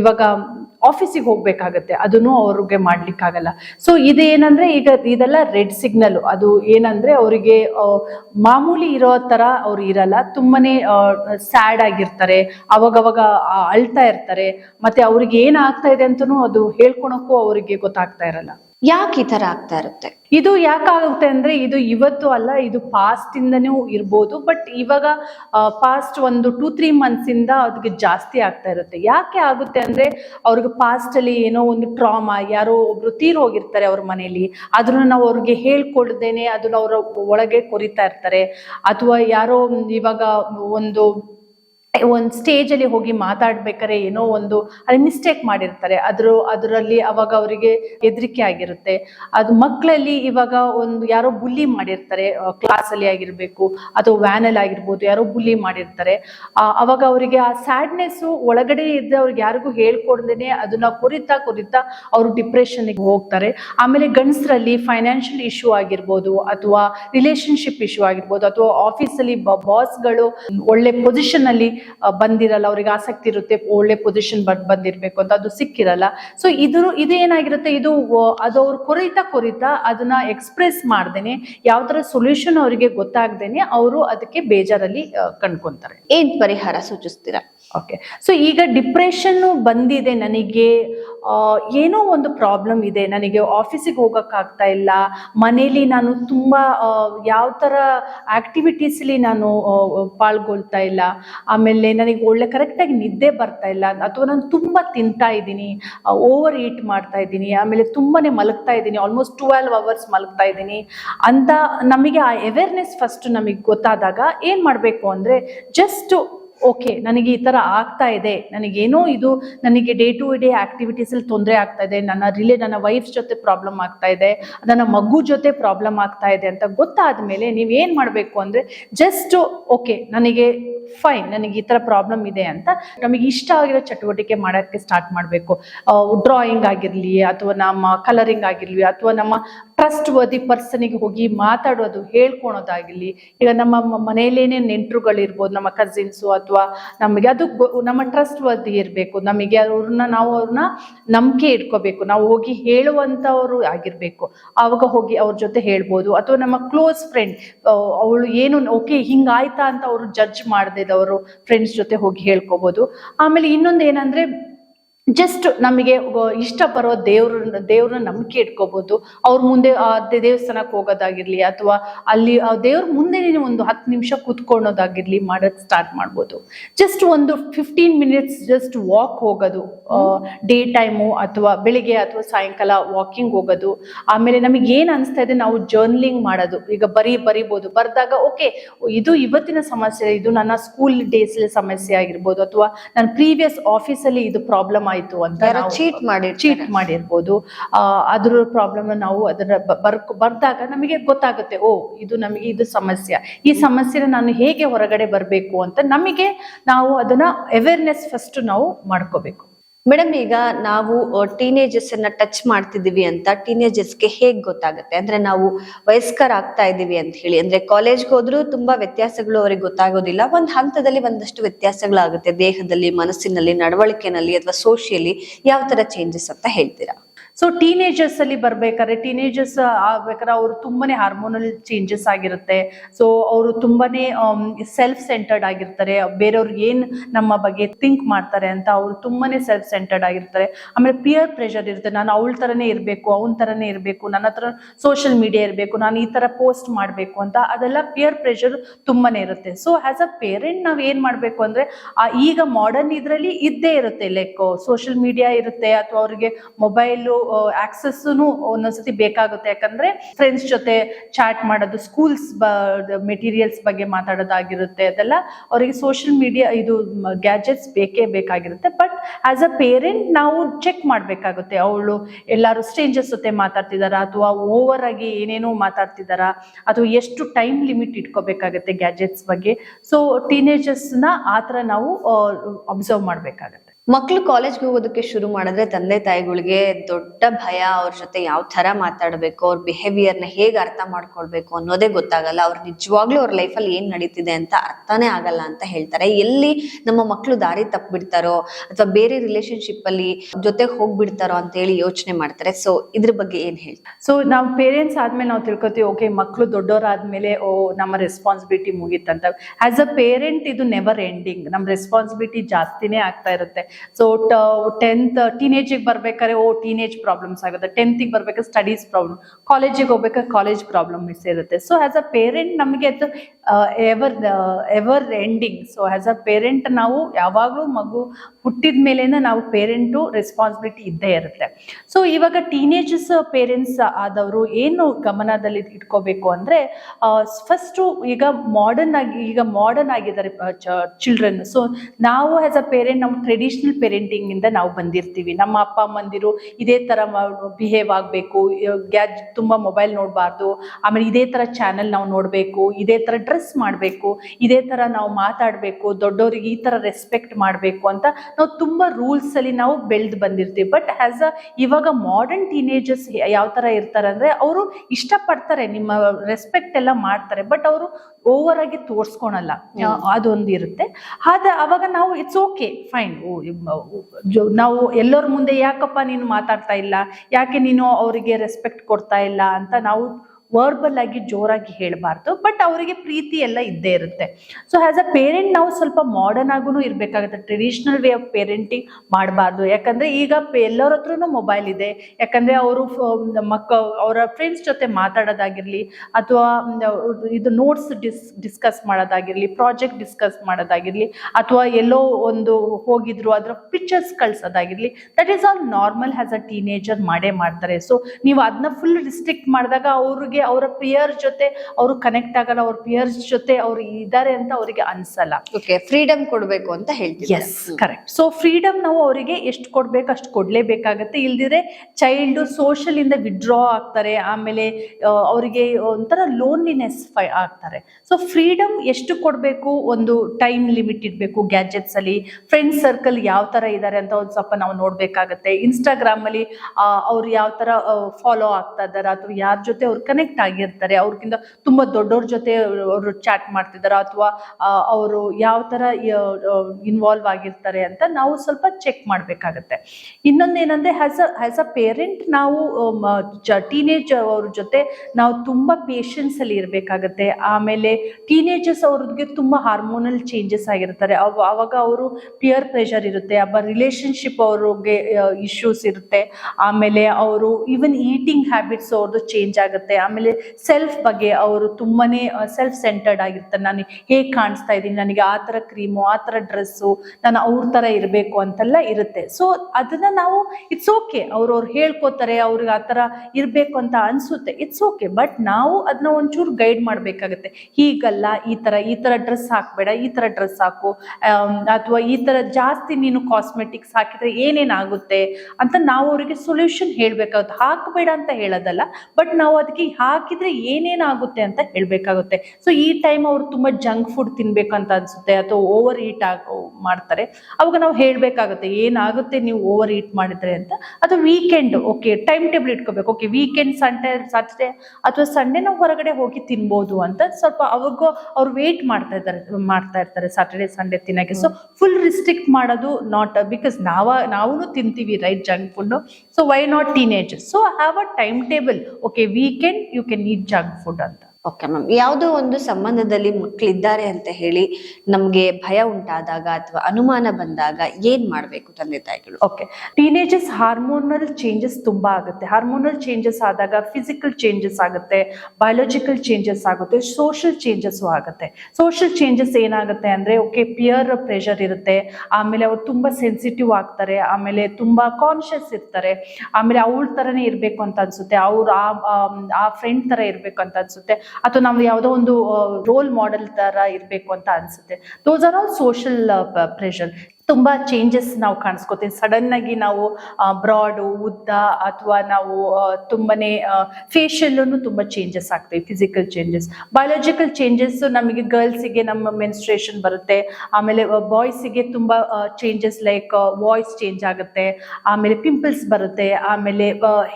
ಇವಾಗ ಆಫೀಸಿಗೆ ಹೋಗ್ಬೇಕಾಗತ್ತೆ. ಅದನ್ನು ಅವ್ರಿಗೆ ಮಾಡ್ಲಿಕ್ಕಾಗಲ್ಲ. ಸೊ ಇದೇನಂದ್ರೆ ಈಗ ಇದೆಲ್ಲ ರೆಡ್ ಸಿಗ್ನಲ್ ಅದು ಏನಂದ್ರೆ ಅವರಿಗೆ ಮಾಮೂಲಿ ಇರೋ ತರ ಅವ್ರು ಇರಲ್ಲ. ತುಂಬಾನೇ ಸ್ಯಾಡ್ ಆಗಿರ್ತಾರೆ. ಅವಾಗವಾಗ ಅಳ್ತಾ ಇರ್ತಾರೆ. ಮತ್ತೆ ಅವ್ರಿಗೆ ಏನಾಗ್ತಾ ಇದೆ ಅಂತನೂ ಅದು ಹೇಳ್ಕೊಳಕ್ಕೂ ಅವರಿಗೆ ಗೊತ್ತಾಗ್ತಾ ಇರಲ್ಲ.
ಯಾಕೆ ಈ ತರ ಆಗ್ತಾ ಇರುತ್ತೆ?
ಇದು ಯಾಕಾಗುತ್ತೆ ಅಂದ್ರೆ ಇದು ಇವತ್ತು ಅಲ್ಲ, ಇದು ಪಾಸ್ಟ್ ಇಂದನೂ ಇರ್ಬೋದು ಬಟ್ ಇವಾಗ ಪಾಸ್ಟ್ ಒಂದು ಟೂ ತ್ರೀ ಮಂತ್ಸ್ ಇಂದ ಅದಕ್ಕೆ ಜಾಸ್ತಿ ಆಗ್ತಾ ಇರುತ್ತೆ. ಯಾಕೆ ಆಗುತ್ತೆ ಅಂದ್ರೆ ಅವ್ರಿಗೆ ಪಾಸ್ಟ್ ಅಲ್ಲಿ ಏನೋ ಒಂದು ಟ್ರಾಮಾ ಯಾರೋ ಒಬ್ರು ತೀರ್ ಹೋಗಿರ್ತಾರೆ ಅವ್ರ ಮನೇಲಿ ಅದನ್ನ ನಾವು ಅವ್ರಿಗೆ ಹೇಳ್ಕೊಳ್ದೇನೆ ಅದನ್ನ ಅವ್ರ ಒಳಗೆ ಕೊರಿತಾ ಇರ್ತಾರೆ. ಅಥವಾ ಯಾರೋ ಇವಾಗ ಒಂದು ಒಂದು ಸ್ಟೇಜ್ ಅಲ್ಲಿ ಹೋಗಿ ಮಾತಾಡ್ಬೇಕಾದ್ರೆ ಏನೋ ಒಂದು ಅಲ್ಲಿ ಮಿಸ್ಟೇಕ್ ಮಾಡಿರ್ತಾರೆ. ಅದ್ರ, ಅದರಲ್ಲಿ ಅವಾಗ ಅವರಿಗೆ ಹೆದರಿಕೆ ಆಗಿರುತ್ತೆ. ಅದು ಮಕ್ಕಳಲ್ಲಿ ಇವಾಗ ಒಂದು ಯಾರೋ ಬುಲ್ಲಿ ಮಾಡಿರ್ತಾರೆ. ಕ್ಲಾಸ್ ಅಲ್ಲಿ ಆಗಿರ್ಬೇಕು, ಅಥವಾ ವ್ಯಾನ್ ಅಲ್ಲಿ ಆಗಿರ್ಬೋದು, ಯಾರೋ ಬುಲ್ಲಿ ಮಾಡಿರ್ತಾರೆ. ಅವಾಗ ಅವರಿಗೆ ಆ ಸ್ಯಾಡ್ನೆಸ್ ಒಳಗಡೆ ಇದ್ದ ಅವ್ರಿಗೆ ಯಾರಿಗೂ ಹೇಳ್ಕೊಡ್ದೇನೆ ಅದನ್ನ ಕುರಿತಾ ಕುರಿತಾ ಅವರು ಡಿಪ್ರೆಷನ್ಗೆ ಹೋಗ್ತಾರೆ. ಆಮೇಲೆ ಗಂಡಸರಲ್ಲಿ ಫೈನಾನ್ಷಿಯಲ್ ಇಶ್ಯೂ ಆಗಿರ್ಬೋದು, ಅಥವಾ ರಿಲೇಶನ್ಶಿಪ್ ಇಶ್ಯೂ ಆಗಿರ್ಬೋದು, ಅಥವಾ ಆಫೀಸಲ್ಲಿ ಬಾಸ್ಗಳು ಒಳ್ಳೆ ಪೊಸಿಷನ್ ಅಲ್ಲಿ ಬಂದಿರಲ್ಲ, ಅವ್ರಿಗೆ ಆಸಕ್ತಿ ಇರುತ್ತೆ, ಒಳ್ಳೆ ಪೊಸಿಷನ್ ಬಂದಿರ್ಬೇಕು ಅಂತ, ಅದು ಸಿಕ್ಕಿರಲ್ಲ. ಸೊ ಇದು ಇದು ಏನಾಗಿರುತ್ತೆ, ಇದು ಅದು ಅವ್ರು ಕೊರಿತಾ ಕೊರಿತಾ ಅದನ್ನ ಎಕ್ಸ್ಪ್ರೆಸ್ ಮಾಡ್ದೇನೆ ಯಾವ ತರ ಸೊಲ್ಯೂಷನ್ ಅವರಿಗೆ ಗೊತ್ತಾಗ್ದೇನೆ, ಅವರು ಅದಕ್ಕೆ ಬೇಜಾರಲ್ಲಿ ಕಂಡ್ಕೊಂತಾರೆ.
ಏನ್ ಪರಿಹಾರ ಸೂಚಿಸ್ತೀರಾ?
ಓಕೆ ಸೊ ಈಗ ಡಿಪ್ರೆಷನ್ ಬಂದಿದೆ ನನಗೆ. ಏನೋ ಒಂದು ಪ್ರಾಬ್ಲಮ್ ಇದೆ. ನನಗೆ ಆಫೀಸಿಗೆ ಹೋಗೋಕ್ಕಾಗ್ತಾ ಇಲ್ಲ. ಮನೇಲಿ ನಾನು ತುಂಬ ಯಾವ ಥರ ಆ್ಯಕ್ಟಿವಿಟೀಸಲ್ಲಿ ನಾನು ಪಾಲ್ಗೊಳ್ತಾ ಇಲ್ಲ. ಆಮೇಲೆ ನನಗೆ ಒಳ್ಳೆ ಕರೆಕ್ಟಾಗಿ ನಿದ್ದೆ ಬರ್ತಾ ಇಲ್ಲ. ಅಥವಾ ನಾನು ತುಂಬ ತಿಂತಾ ಇದ್ದೀನಿ. ಓವರ್ ಈಟ್ ಮಾಡ್ತಾ ಇದ್ದೀನಿ. ಆಮೇಲೆ ತುಂಬಾ ಮಲಗ್ತಾ ಇದ್ದೀನಿ. ಆಲ್ಮೋಸ್ಟ್ ಟ್ವೆಲ್ವ್ ಅವರ್ಸ್ ಮಲಗ್ತಾ ಇದ್ದೀನಿ. ಅಂತ ನಮಗೆ ಆ ಅವೇರ್ನೆಸ್ ಫಸ್ಟ್ ನಮಗೆ ಗೊತ್ತಾದಾಗ ಏನು ಮಾಡಬೇಕು ಅಂದರೆ ಜಸ್ಟ್ ಓಕೆ ನನಗೆ ಈ ಥರ ಆಗ್ತಾ ಇದೆ. ನನಗೇನೋ ಇದು, ನನಗೆ ಡೇ ಟು ಡೇ ಆ್ಯಕ್ಟಿವಿಟೀಸಲ್ಲಿ ತೊಂದರೆ ಆಗ್ತಾ ಇದೆ. ನನ್ನ ರಿಲೇ ನನ್ನ ವೈಫ್ ಜೊತೆ ಪ್ರಾಬ್ಲಮ್ ಆಗ್ತಾ ಇದೆ. ನನ್ನ ಮಗು ಜೊತೆ ಪ್ರಾಬ್ಲಮ್ ಆಗ್ತಾ ಇದೆ ಅಂತ ಗೊತ್ತಾದ ಮೇಲೆ ನೀವು ಏನು ಮಾಡಬೇಕು ಅಂದರೆ ಜಸ್ಟ್ ಓಕೆ ನನಗೆ ಫೈನ್ ನನಗೆ ಈ ಥರ ಪ್ರಾಬ್ಲಮ್ ಇದೆ ಅಂತ ನಮಗೆ ಇಷ್ಟ ಆಗಿರೋ ಚಟುವಟಿಕೆ ಮಾಡೋಕ್ಕೆ ಸ್ಟಾರ್ಟ್ ಮಾಡಬೇಕು. ಡ್ರಾಯಿಂಗ್ ಆಗಿರಲಿ, ಅಥವಾ ನಮ್ಮ ಕಲರಿಂಗ್ ಆಗಿರಲಿ, ಅಥವಾ ನಮ್ಮ ಟ್ರಸ್ಟ್ ವರ್ದಿ ಪರ್ಸನಿಗೆ ಹೋಗಿ ಮಾತಾಡೋದು ಹೇಳ್ಕೊಳೋದಾಗಿರ್ಲಿ ಈಗ ನಮ್ಮ ಮನೆಯಲ್ಲೇನೆ ನೆಂಟರುಗಳಿರ್ಬೋದು, ನಮ್ಮ ಕಸಿನ್ಸು ಅಥವಾ ನಮಗೆ ಅದು ನಮ್ಮ ಟ್ರಸ್ಟ್ ವರ್ದಿ ಇರಬೇಕು, ನಮಗೆ ಅವ್ರನ್ನ ನಾವು ಅವ್ರನ್ನ ನಂಬಿಕೆ ಇಟ್ಕೋಬೇಕು, ನಾವು ಹೋಗಿ ಹೇಳುವಂಥವ್ರು ಆಗಿರ್ಬೇಕು, ಆವಾಗ ಹೋಗಿ ಅವ್ರ ಜೊತೆ ಹೇಳ್ಬೋದು, ಅಥವಾ ನಮ್ಮ ಕ್ಲೋಸ್ ಫ್ರೆಂಡ್ ಅವಳು ಏನು ಓಕೆ, ಹಿಂಗಾಯ್ತಾ ಅಂತ ಅವರು ಜಡ್ಜ್ ಮಾಡದಿದ್ದವರು ಫ್ರೆಂಡ್ಸ್ ಜೊತೆ ಹೋಗಿ ಹೇಳ್ಕೋಬೋದು, ಆಮೇಲೆ ಇನ್ನೊಂದು ಏನಂದ್ರೆ ಜಸ್ಟ್ ನಮಗೆ ಇಷ್ಟ ಬರೋ ದೇವ್ರನ್ನ ದೇವ್ರನ್ನ ನಂಬಿಕೆ ಇಟ್ಕೋಬಹುದು ಅವ್ರ ಮುಂದೆ ದೇವಸ್ಥಾನಕ್ಕೆ ಹೋಗೋದಾಗಿರ್ಲಿ ಅಥವಾ ಅಲ್ಲಿ ದೇವ್ರ ಮುಂದೆ ಒಂದು ಹತ್ತು ನಿಮಿಷ ಕೂತ್ಕೊಳ್ಳೋದಾಗಿರ್ಲಿ ಮಾಡೋದು ಸ್ಟಾರ್ಟ್ ಮಾಡ್ಬೋದು. ಜಸ್ಟ್ ಒಂದು ಫಿಫ್ಟೀನ್ ಮಿನಿಟ್ಸ್ ಜಸ್ಟ್ ವಾಕ್ ಹೋಗೋದು. ಡೇ ಟೈಮು ಅಥವಾ ಬೆಳಿಗ್ಗೆ ಅಥವಾ ಸಾಯಂಕಾಲ ವಾಕಿಂಗ್ ಹೋಗೋದು. ಆಮೇಲೆ ನಮಗೆ ಏನು ಅನಿಸ್ತಾ ಇದೆ ನಾವು ಜರ್ನಲಿಂಗ್ ಮಾಡೋದು. ಈಗ ಬರೀ ಬರಿಬೋದು. ಬರೆದಾಗ ಓಕೆ ಇದು ಇವತ್ತಿನ ಸಮಸ್ಯೆ, ಇದು ನನ್ನ ಸ್ಕೂಲ್ ಡೇಸ್ ಸಮಸ್ಯೆ ಆಗಿರ್ಬೋದು ಅಥವಾ ನನ್ನ ಪ್ರೀವಿಯಸ್ ಆಫೀಸಲ್ಲಿ ಇದು ಪ್ರಾಬ್ಲಮ್ ಆಯ್ತು ಅಂತ
ಚೀಟ್ ಮಾಡಿ
ಚೀಟ್ ಮಾಡಿರ್ಬೋದು. ಅದ್ರ ಪ್ರಾಬ್ಲಮ್ ನಾವು ಅದರ ಬರ್ಕ್ ಬರ್ದಾಗ ನಮಗೆ ಗೊತ್ತಾಗುತ್ತೆ ಓ ಇದು ನಮಗೆ ಇದು ಸಮಸ್ಯೆ. ಈ ಸಮಸ್ಯೆನ ನಾನು ಹೇಗೆ ಹೊರಗಡೆ ಬರಬೇಕು ಅಂತ ನಮಗೆ ನಾವು ಅದನ್ನ ಅವೇರ್ನೆಸ್ ಫಸ್ಟ್ ನಾವು ಮಾಡ್ಕೋಬೇಕು.
ಮೇಡಮ್, ಈಗ ನಾವು ಟೀನೇಜರ್ಸ್ ಅನ್ನ ಟಚ್ ಮಾಡ್ತಿದೀವಿ ಅಂತ ಟೀನೇಜರ್ಸ್ಗೆ ಹೇಗ್ ಗೊತ್ತಾಗುತ್ತೆ? ಅಂದ್ರೆ ನಾವು ವಯಸ್ಕರ ಆಗ್ತಾ ಇದೀವಿ ಅಂತ ಹೇಳಿ. ಅಂದ್ರೆ ಕಾಲೇಜ್ಗೆ ಹೋದ್ರೂ ತುಂಬಾ ವ್ಯತ್ಯಾಸಗಳು ಅವ್ರಿಗೆ ಗೊತ್ತಾಗೋದಿಲ್ಲ. ಒಂದ್ ಹಂತದಲ್ಲಿ ಒಂದಷ್ಟು ವ್ಯತ್ಯಾಸಗಳಾಗುತ್ತೆ. ದೇಹದಲ್ಲಿ, ಮನಸ್ಸಿನಲ್ಲಿ, ನಡವಳಿಕೆನಲ್ಲಿ ಅಥವಾ ಸೋಷಿಯಲಿ ಯಾವ ತರ ಚೇಂಜಸ್ ಅಂತ ಹೇಳ್ತೀರಾ?
ಸೊ ಟೀನೇಜರ್ಸ್ ಅಲ್ಲಿ ಬರ್ಬೇಕಾದ್ರೆ ಟೀನೇಜರ್ಸ್ ಆಗ್ಬೇಕಾದ್ರೆ ಅವರು ತುಂಬಾನೇ ಹಾರ್ಮೋನಲ್ ಚೇಂಜಸ್ ಆಗಿರುತ್ತೆ. ಸೊ ಅವರು ತುಂಬಾನೇ ಸೆಲ್ಫ್ ಸೆಂಟರ್ಡ್ ಆಗಿರ್ತಾರೆ. ಬೇರೆಯವ್ರು ಏನ್ ನಮ್ಮ ಬಗ್ಗೆ ಥಿಂಕ್ ಮಾಡ್ತಾರೆ ಅಂತ ಅವ್ರು ತುಂಬಾನೇ ಸೆಲ್ಫ್ ಸೆಂಟರ್ಡ್ ಆಗಿರ್ತಾರೆ. ಆಮೇಲೆ ಪಿಯರ್ ಪ್ರೆಷರ್ ಇರುತ್ತೆ. ನಾನು ಅವಳ ತರನೇ ಇರಬೇಕು, ಅವನ ತರನೇ ಇರಬೇಕು, ನನ್ನ ಹತ್ರ ಸೋಷಿಯಲ್ ಮೀಡಿಯಾ ಇರಬೇಕು, ನಾನು ಈ ತರ ಪೋಸ್ಟ್ ಮಾಡಬೇಕು ಅಂತ ಅದೆಲ್ಲ ಪಿಯರ್ ಪ್ರೆಷರ್ ತುಂಬಾನೇ ಇರುತ್ತೆ. ಸೊ ಆಸ್ ಅ ಪೇರೆಂಟ್ ನಾವ್ ಏನ್ ಮಾಡ್ಬೇಕು ಅಂದ್ರೆ ಈಗ ಮಾಡರ್ನ್ ಇದ್ರಲ್ಲಿ ಇದ್ದೇ ಇರುತ್ತೆ ಲೈಕ್ ಸೋಷಿಯಲ್ ಮೀಡಿಯಾ ಇರುತ್ತೆ ಅಥವಾ ಅವ್ರಿಗೆ ಮೊಬೈಲು ಆಕ್ಸಸ್ನು ಒಂದೊಂದ್ಸತಿ ಬೇಕಾಗುತ್ತೆ. ಯಾಕಂದ್ರೆ ಫ್ರೆಂಡ್ಸ್ ಜೊತೆ ಚಾಟ್ ಮಾಡೋದು ಸ್ಕೂಲ್ಸ್ ಮೆಟೀರಿಯಲ್ಸ್ ಬಗ್ಗೆ ಮಾತಾಡೋದಾಗಿರುತ್ತೆ, ಅದೆಲ್ಲ ಅವರಿಗೆ ಸೋಷಿಯಲ್ ಮೀಡಿಯಾ ಇದು ಗ್ಯಾಜೆಟ್ಸ್ ಬೇಕೇ ಬೇಕಾಗಿರುತ್ತೆ. ಬಟ್ ಆಸ್ ಅ ಪೇರೆಂಟ್ ನಾವು ಚೆಕ್ ಮಾಡಬೇಕಾಗುತ್ತೆ, ಅವಳು ಎಲ್ಲರೂ ಸ್ಟ್ರೇಂಜರ್ಸ್ ಜೊತೆ ಮಾತಾಡ್ತಿದ್ದಾರಾ ಅಥವಾ ಓವರ್ ಆಗಿ ಏನೇನೋ ಮಾತಾಡ್ತಿದ್ದಾರಾ ಅಥವಾ ಎಷ್ಟು ಟೈಮ್ ಲಿಮಿಟ್ ಇಟ್ಕೋಬೇಕಾಗುತ್ತೆ ಗ್ಯಾಜೆಟ್ಸ್ ಬಗ್ಗೆ. ಸೊ ಟೀನೇಜರ್ಸ್ನ ಆ ಥರ ನಾವು ಅಬ್ಸರ್ವ್ ಮಾಡಬೇಕಾಗತ್ತೆ.
ಮಕ್ಳು ಕಾಲೇಜ್ಗೆ ಹೋಗೋದಕ್ಕೆ ಶುರು ಮಾಡಿದ್ರೆ ತಂದೆ ತಾಯಿಗಳಿಗೆ ದೊಡ್ಡ ಭಯ, ಅವ್ರ ಜೊತೆ ಯಾವ ತರ ಮಾತಾಡ್ಬೇಕು, ಅವ್ರ ಬಿಹೇವಿಯರ್ನ ಹೇಗ್ ಅರ್ಥ ಮಾಡ್ಕೊಳ್ಬೇಕು ಅನ್ನೋದೇ ಗೊತ್ತಾಗಲ್ಲ. ಅವ್ರು ನಿಜವಾಗ್ಲೂ ಅವ್ರ ಲೈಫಲ್ಲಿ ಏನ್ ನಡೀತಿದೆ ಅಂತ ಅರ್ಥನೇ ಆಗಲ್ಲ ಅಂತ ಹೇಳ್ತಾರೆ. ಎಲ್ಲಿ ನಮ್ಮ ಮಕ್ಳು ದಾರಿ ತಪ್ಪಿಬಿಡ್ತಾರೋ ಅಥವಾ ಬೇರೆ ರಿಲೇಶನ್ಶಿಪ್ ಅಲ್ಲಿ ಜೊತೆಗೆ ಹೋಗ್ಬಿಡ್ತಾರೋ ಅಂತ ಹೇಳಿ ಯೋಚನೆ ಮಾಡ್ತಾರೆ. ಸೊ ಇದ್ರ ಬಗ್ಗೆ ಏನ್ ಹೇಳ್ತಾರೆ?
ಸೊ ನಾವು ಪೇರೆಂಟ್ಸ್ ಆದ್ಮೇಲೆ ನಾವು ತಿಳ್ಕೊತೀವಿ, ಓಕೆ ಮಕ್ಕಳು ದೊಡ್ಡವರಾದ್ಮೇಲೆ ಓ, ನಮ್ಮ ರೆಸ್ಪಾನ್ಸಿಬಿಲಿಟಿ ಮುಗೀತಂತ. ಆಸ್ ಅ ಪೇರೆಂಟ್ ಇದು ನೆವರ್ ಎಂಡಿಂಗ್ ನಮ್ಮ ರೆಸ್ಪಾನ್ಸಿಬಿಲಿಟಿ ಜಾಸ್ತಿನೇ ಆಗ್ತಾ ಇರುತ್ತೆ. ಸೊ ಟೆಂತ್ ಟೀನೇಜಿಗೆ ಬರ್ಬೇಕಾದ್ರೆ, ಓ ಟೀನೇಜ್ ಪ್ರಾಬ್ಲಮ್ಸ್ ಆಗುತ್ತೆ. ಟೆಂತಿಗೆ ಬರ್ಬೇಕಾದ್ರೆ ಸ್ಟಡೀಸ್ ಪ್ರಾಬ್ಲಮ್ ಕಾಲೇಜಿಗೆ ಹೋಗ್ಬೇಕಾದ್ರೆ ಕಾಲೇಜ್ ಪ್ರಾಬ್ಲಮ್ ಮಿಸ್ ಇರುತ್ತೆ. ಸೊ ಆಸ್ ಅ ಪೇರೆಂಟ್ ನಮಗೆ ಅದು ever ever ending so as a parent ನಾವು ಯಾವಾಗಲೂ ಮಗು ಹುಟ್ಟಿದ ಮೇಲೇನ ನಾವು ಪೇರೆಂಟು ರೆಸ್ಪಾನ್ಸಿಬಿಲಿಟಿ ಇದ್ದೇ ಇರುತ್ತೆ. ಸೊ ಇವಾಗ ಟೀನೇಜಸ್ ಪೇರೆಂಟ್ಸ್ ಆದವರು ಏನು ಗಮನದಲ್ಲಿ ಇಟ್ಕೋಬೇಕು ಅಂದ್ರೆ ಫಸ್ಟು ಈಗ ಮಾಡರ್ನ್ ಆಗಿ, ಈಗ ಮಾಡರ್ನ್ ಆಗಿದ್ದಾರೆ ಚಿಲ್ಡ್ರನ್ ಸೊ ನಾವು ಆಸ್ ಅ ಪೇರೆಂಟ್ ನಾವು ಟ್ರೆಡಿಷನಲ್ ಪೇರೆಂಟಿಂಗ್ ಇಂದ ನಾವು ಬಂದಿರ್ತೀವಿ. ನಮ್ಮ ಅಪ್ಪ, ಅಮ್ಮಂದಿರು ಇದೇ ತರ ಬಿಹೇವ್ ಆಗಬೇಕು ಗ್ಯಾಜ್ ತುಂಬಾ ಮೊಬೈಲ್ ನೋಡಬಾರ್ದು. ಆಮೇಲೆ ಇದೇ ತರ ಚಾನೆಲ್ ನಾವು ನೋಡಬೇಕು, ಇದೇ ತರ ಡ್ರೆಸ್ ಮಾಡಬೇಕು, ಇದೇ ತರ ನಾವು ಮಾತಾಡಬೇಕು, ದೊಡ್ಡವರಿಗೆ ಈ ತರ ರೆಸ್ಪೆಕ್ಟ್ ಮಾಡಬೇಕು ಅಂತ ನಾವು ತುಂಬಾ ರೂಲ್ಸ್ ಅಲ್ಲಿ ನಾವು ಬೆಳೆದು ಬಂದಿರ್ತೀವಿ. ಬಟ್ ಆಸ್ ಅ ಇವಾಗ ಮಾಡರ್ನ್ ಟೀನೇಜರ್ಸ್ ಯಾವ ತರ ಇರ್ತಾರೆ ಅಂದ್ರೆ ಅವರು ಇಷ್ಟಪಡ್ತಾರೆ, ನಿಮ್ಮ ರೆಸ್ಪೆಕ್ಟ್ ಎಲ್ಲ ಮಾಡ್ತಾರೆ. ಬಟ್ ಅವರು ಓವರ್ ಆಗಿ ತೋರ್ಸ್ಕೊಳಲ್ಲ. ಅದೊಂದು ಇರುತ್ತೆ. ಆದ ಅವಾಗ ನಾವು ಇಟ್ಸ್ ಓಕೆ ಫೈನ್ ನಾವು ಎಲ್ಲರ ಮುಂದೆ ಯಾಕಪ್ಪ ನೀನು ಮಾತಾಡ್ತಾ ಇಲ್ಲ? ಯಾಕೆ ನೀನು ಅವರಿಗೆ ರೆಸ್ಪೆಕ್ಟ್ ಕೊಡ್ತಾ ಇಲ್ಲ ಅಂತ ನಾವು ವರ್ಬಲ್ ಆಗಿ ಜೋರಾಗಿ ಹೇಳಬಾರ್ದು ಬಟ್ ಅವರಿಗೆ ಪ್ರೀತಿ ಎಲ್ಲ ಇದ್ದೇ ಇರುತ್ತೆ. ಸೊ ಆಸ್ ಅ ಪೇರೆಂಟ್ ನಾವು ಸ್ವಲ್ಪ ಮಾಡರ್ನ್ ಆಗೂ ಇರಬೇಕಾಗುತ್ತೆ. ಟ್ರೆಡಿಷನಲ್ ವೇ ಆಫ್ ಪೇರೆಂಟಿಂಗ್ ಮಾಡಬಾರ್ದು. ಯಾಕಂದ್ರೆ ಈಗ ಎಲ್ಲರ ಹತ್ರನು ಮೊಬೈಲ್ ಇದೆ. ಯಾಕಂದ್ರೆ ಅವರು ಮಕ್ಕ ಅವರ ಫ್ರೆಂಡ್ಸ್ ಜೊತೆ ಮಾತಾಡೋದಾಗಿರಲಿ, ಅಥವಾ ಇದು ನೋಟ್ಸ್ ಡಿಸ್ ಡಿಸ್ಕಸ್ ಮಾಡೋದಾಗಿರಲಿ ಪ್ರಾಜೆಕ್ಟ್ ಡಿಸ್ಕಸ್ ಮಾಡೋದಾಗಿರಲಿ, ಅಥವಾ ಎಲ್ಲೋ ಒಂದು ಹೋಗಿದ್ರು, ಅದರ pictures ಕಳ್ಸೋದಾಗಿರ್ಲಿ that is all normal as a teenager ಮಾಡೇ ಮಾಡ್ತಾರೆ. ಸೊ ನೀವು ಅದನ್ನ ಫುಲ್ ರಿಸ್ಟ್ರಿಕ್ಟ್ ಮಾಡಿದಾಗ ಅವ್ರಿಗೆ ಅವ್ರಿಗೆ ಅವರ ಪಿಯರ್ ಜೊತೆ ಅವರು ಕನೆಕ್ಟ್ ಆಗಲ್ಲ ಅವ್ರ ಪಿಯರ್ಸ್ ಜೊತೆ ಅವ್ರು ಇದ್ದಾರೆ ಅಂತ ಅವರಿಗೆ ಅನ್ಸಲ್ಲ.
ಓಕೆ ಫ್ರೀಡಮ್ ಕೊಡಬೇಕು ಅಂತ ಹೇಳ್ತೀವಿ
ಎಸ್ ಕರೆಕ್ಟ್ ಸೊ ಫ್ರೀಡಮ್ ನಾವು ಅವರಿಗೆ ಎಷ್ಟು ಕೊಡ್ಬೇಕು ಅಷ್ಟು ಕೊಡ್ಲೇಬೇಕಾಗತ್ತೆ. ಇಲ್ದಿದ್ರೆ ಚೈಲ್ಡ್ ಸೋಷಲ್ ಇಂದ ವಿಡ್ರಾ ಆಗ್ತಾರೆ. ಆಮೇಲೆ ಅವರಿಗೆ ಒಂಥರ ಲೋನ್ಲಿನೆಸ್ ಫೈ ಆಗ್ತಾರೆ. ಸೊ ಫ್ರೀಡಮ್ ಎಷ್ಟು ಕೊಡಬೇಕು? ಒಂದು ಟೈಮ್ ಲಿಮಿಟ್ ಇಡಬೇಕು ಗ್ಯಾಜೆಟ್ಸ್ ಅಲ್ಲಿ. ಫ್ರೆಂಡ್ ಸರ್ಕಲ್ ಯಾವ ತರ ಇದ್ದಾರೆ ಅಂತ ಒಂದು ಸ್ವಲ್ಪ ನಾವು ನೋಡ್ಬೇಕಾಗತ್ತೆ. ಇನ್ಸ್ಟಾಗ್ರಾಮ್ ಅಲ್ಲಿ ಅವ್ರು ಯಾವ ತರ ಫಾಲೋ ಆಗ್ತಾ ಇದಾರೆ ಅಥವಾ ಯಾರ ಜೊತೆ ಅವ್ರು ಕನೆಕ್ಟ್ ಆಗಿರ್ತಾರೆ ಅವ್ರಿಗಿಂತ ತುಂಬಾ ದೊಡ್ಡವ್ರ ಜೊತೆ ಅವರು ಚಾಟ್ ಮಾಡ್ತಿದ್ದಾರೆ ಅಥವಾ ಅವರು ಯಾವ ತರ ಇನ್ವಾಲ್ವ್ ಆಗಿರ್ತಾರೆ ಅಂತ ನಾವು ಸ್ವಲ್ಪ ಚೆಕ್ ಮಾಡಬೇಕಾಗತ್ತೆ. ಇನ್ನೊಂದೇನಂದ್ರೆ as a as a parent ನಾವು ಟೀನೇಜ್ ಅವ್ರ ಜೊತೆ ನಾವು ತುಂಬಾ ಪೇಷನ್ಸ್ ಅಲ್ಲಿ ಇರ್ಬೇಕಾಗತ್ತೆ. ಆಮೇಲೆ ಟೀನೇಜರ್ಸ್ ಅವ್ರಿಗೆ ತುಂಬಾ ಹಾರ್ಮೋನಲ್ ಚೇಂಜಸ್ ಆಗಿರ್ತಾರೆ. ಅವ- ಅವಾಗ ಅವರು ಪಿಯರ್ ಪ್ರೆಷರ್ ಇರುತ್ತೆ, ಅಬ್ಬ ರಿಲೇಶನ್ಶಿಪ್ ಅವ್ರಿಗೆ ಇಶ್ಯೂಸ್ ಇರುತ್ತೆ. ಆಮೇಲೆ ಅವರು ಈವನ್ ಈಟಿಂಗ್ ಹ್ಯಾಬಿಟ್ಸ್ ಅವ್ರದ್ದು ಚೇಂಜ್ ಆಗುತ್ತೆ. ಆಮೇಲೆ ಸೆಲ್ಫ್ ಬಗ್ಗೆ ಅವರು ತುಂಬಾನೇ ಸೆಲ್ಫ್ ಸೆಂಟರ್ಡ್ ಆಗಿರ್ತಾರೆ. ನಾನು ಹೇಗೆ ಕಾಣಿಸ್ತಾ ಇದ್ದೀನಿ? ನನಗೆ ಆ ಥರ ಕ್ರೀಮು ಆ ಥರ ಡ್ರೆಸ್ಸು ನಾನು ಅವ್ರ ಥರ ಇರಬೇಕು ಅಂತೆಲ್ಲ ಇರುತ್ತೆ. ಸೊ ಅದನ್ನ ನಾವು ಇಟ್ಸ್ ಓಕೆ ಅವ್ರು ಅವ್ರು ಹೇಳ್ಕೊತಾರೆ, ಅವ್ರಿಗೆ ಆ ಥರ ಇರಬೇಕು ಅಂತ ಅನ್ಸುತ್ತೆ. ಇಟ್ಸ್ ಓಕೆ ಬಟ್ ನಾವು ಅದನ್ನ ಒಂಚೂರು ಗೈಡ್ ಮಾಡಬೇಕಾಗುತ್ತೆ. ಹೀಗಲ್ಲ, ಈ ಥರ ಈ ಥರ ಡ್ರೆಸ್ ಹಾಕ್ಬೇಡ, ಈ ಥರ ಡ್ರೆಸ್ ಹಾಕು ಅಥವಾ ಈ ಥರ ಜಾಸ್ತಿ ನೀನು ಕಾಸ್ಮೆಟಿಕ್ಸ್ ಹಾಕಿದ್ರೆ ಏನೇನಾಗುತ್ತೆ ಅಂತ ನಾವು ಅವರಿಗೆ ಸೊಲ್ಯೂಷನ್ ಹೇಳಬೇಕಾಗುತ್ತೆ. ಹಾಕಬೇಡ ಅಂತ ಹೇಳೋದಲ್ಲ ಬಟ್ ನಾವು ಅದಕ್ಕೆ ಹಾಕಿದ್ರೆ ಏನೇನಾಗುತ್ತೆ ಅಂತ ಹೇಳ್ಬೇಕಾಗುತ್ತೆ. ಸೊ ಈ ಟೈಮ್ ಅವ್ರು ತುಂಬ ಜಂಕ್ ಫುಡ್ ತಿನ್ಬೇಕಂತ ಅನ್ಸುತ್ತೆ, ಅಥವಾ ಓವರ್ ಈಟ್ ಆಗ ಮಾಡ್ತಾರೆ. ಅವಾಗ ನಾವು ಹೇಳ್ಬೇಕಾಗುತ್ತೆ, ಏನಾಗುತ್ತೆ ನೀವು ಓವರ್ ಈಟ್ ಮಾಡಿದ್ರೆ ಅಂತ. ಅಥವಾ ವೀಕೆಂಡ್ ಓಕೆ ಟೈಮ್ ಟೇಬಲ್ ಇಟ್ಕೋಬೇಕು. ಓಕೆ ವೀಕೆಂಡ್ ಸಂಡೇ ಸಾಟರ್ಡೆ ಅಥವಾ ಸಂಡೇ ನಾವು ಹೊರಗಡೆ ಹೋಗಿ ತಿನ್ಬೋದು ಅಂತ ಸ್ವಲ್ಪ ಅವ್ರಿಗೂ ಅವ್ರು ವೇಟ್ ಮಾಡ್ತಾ ಇದ್ದಾರೆ, ಮಾಡ್ತಾ ಇರ್ತಾರೆ ಸಾಟರ್ಡೆ ಸಂಡೇ ತಿನ್ನಕ್ಕೆ. ಸೊ ಫುಲ್ ರಿಸ್ಟ್ರಿಕ್ಟ್ ಮಾಡೋದು ನಾಟ್ ಬಿಕಾಸ್ ನಾವ ನಾವು ತಿಂತೀವಿ right junk food so why not teenage so have a time table okay weekend you can eat junk food ಅಂತ
ಓಕೆ ಮ್ಯಾಮ್ ಯಾವುದೋ ಒಂದು ಸಂಬಂಧದಲ್ಲಿ ಮಕ್ಕಳಿದ್ದಾರೆ ಅಂತ ಹೇಳಿ ನಮಗೆ ಭಯ ಉಂಟಾದಾಗ ಅಥವಾ ಅನುಮಾನ ಬಂದಾಗ ಏನ್ ಮಾಡಬೇಕು ತಂದೆ ತಾಯಿಗಳು?
ಓಕೆ ಟೀನೇಜಸ್ ಹಾರ್ಮೋನಲ್ ಚೇಂಜಸ್ ತುಂಬಾ ಆಗುತ್ತೆ. ಹಾರ್ಮೋನಲ್ ಚೇಂಜಸ್ ಆದಾಗ ಫಿಸಿಕಲ್ ಚೇಂಜಸ್ ಆಗುತ್ತೆ ಬಯೋಲಾಜಿಕಲ್ ಚೇಂಜಸ್ ಆಗುತ್ತೆ ಸೋಷಲ್ ಚೇಂಜಸ್ ಆಗುತ್ತೆ. ಸೋಷಿಯಲ್ ಚೇಂಜಸ್ ಏನಾಗುತ್ತೆ ಅಂದ್ರೆ ಓಕೆ ಪಿಯರ್ ಪ್ರೆಷರ್ ಇರುತ್ತೆ, ಆಮೇಲೆ ಅವ್ರು ತುಂಬಾ ಸೆನ್ಸಿಟಿವ್ ಆಗ್ತಾರೆ, ಆಮೇಲೆ ತುಂಬಾ ಕಾನ್ಶಿಯಸ್ ಇರ್ತಾರೆ, ಆಮೇಲೆ ಅವಳ ತರನೇ ಇರಬೇಕು ಅಂತ ಅನ್ಸುತ್ತೆ, ಅವ್ರು ಆ ಫ್ರೆಂಡ್ ತರ ಇರ್ಬೇಕು ಅಂತ ಅನ್ಸುತ್ತೆ. ಅಥವಾ ನಾವು ಯಾವುದೋ ಒಂದು ರೋಲ್ ಮಾಡೆಲ್ ತರ ಇರಬೇಕು ಅಂತ ಅನ್ಸುತ್ತೆ. Those are all social pressure ತುಂಬಾ ಚೇಂಜಸ್ ನಾವು ಕಾಣಿಸ್ಕೋತೀವಿ. ಸಡನ್ ಆಗಿ ನಾವು ಬ್ರಾಡು ಉದ್ದ ಅಥವಾ ನಾವು ತುಂಬಾ ಫೇಶಿಯಲ್ಲೂ ತುಂಬಾ ಚೇಂಜಸ್ ಆಗ್ತೀವಿ ಫಿಸಿಕಲ್ ಚೇಂಜಸ್ ಬಯೋಲಾಜಿಕಲ್ ಚೇಂಜಸ್ ನಮಗೆ ಗರ್ಲ್ಸಿಗೆ ನಮ್ಮ ಮೆನ್ಸ್ಟ್ರೇಷನ್ ಬರುತ್ತೆ. ಆಮೇಲೆ ಬಾಯ್ಸಿಗೆ ತುಂಬಾ ಚೇಂಜಸ್ ಲೈಕ್ ವಾಯ್ಸ್ ಚೇಂಜ್ ಆಗುತ್ತೆ. ಆಮೇಲೆ ಪಿಂಪಲ್ಸ್ ಬರುತ್ತೆ. ಆಮೇಲೆ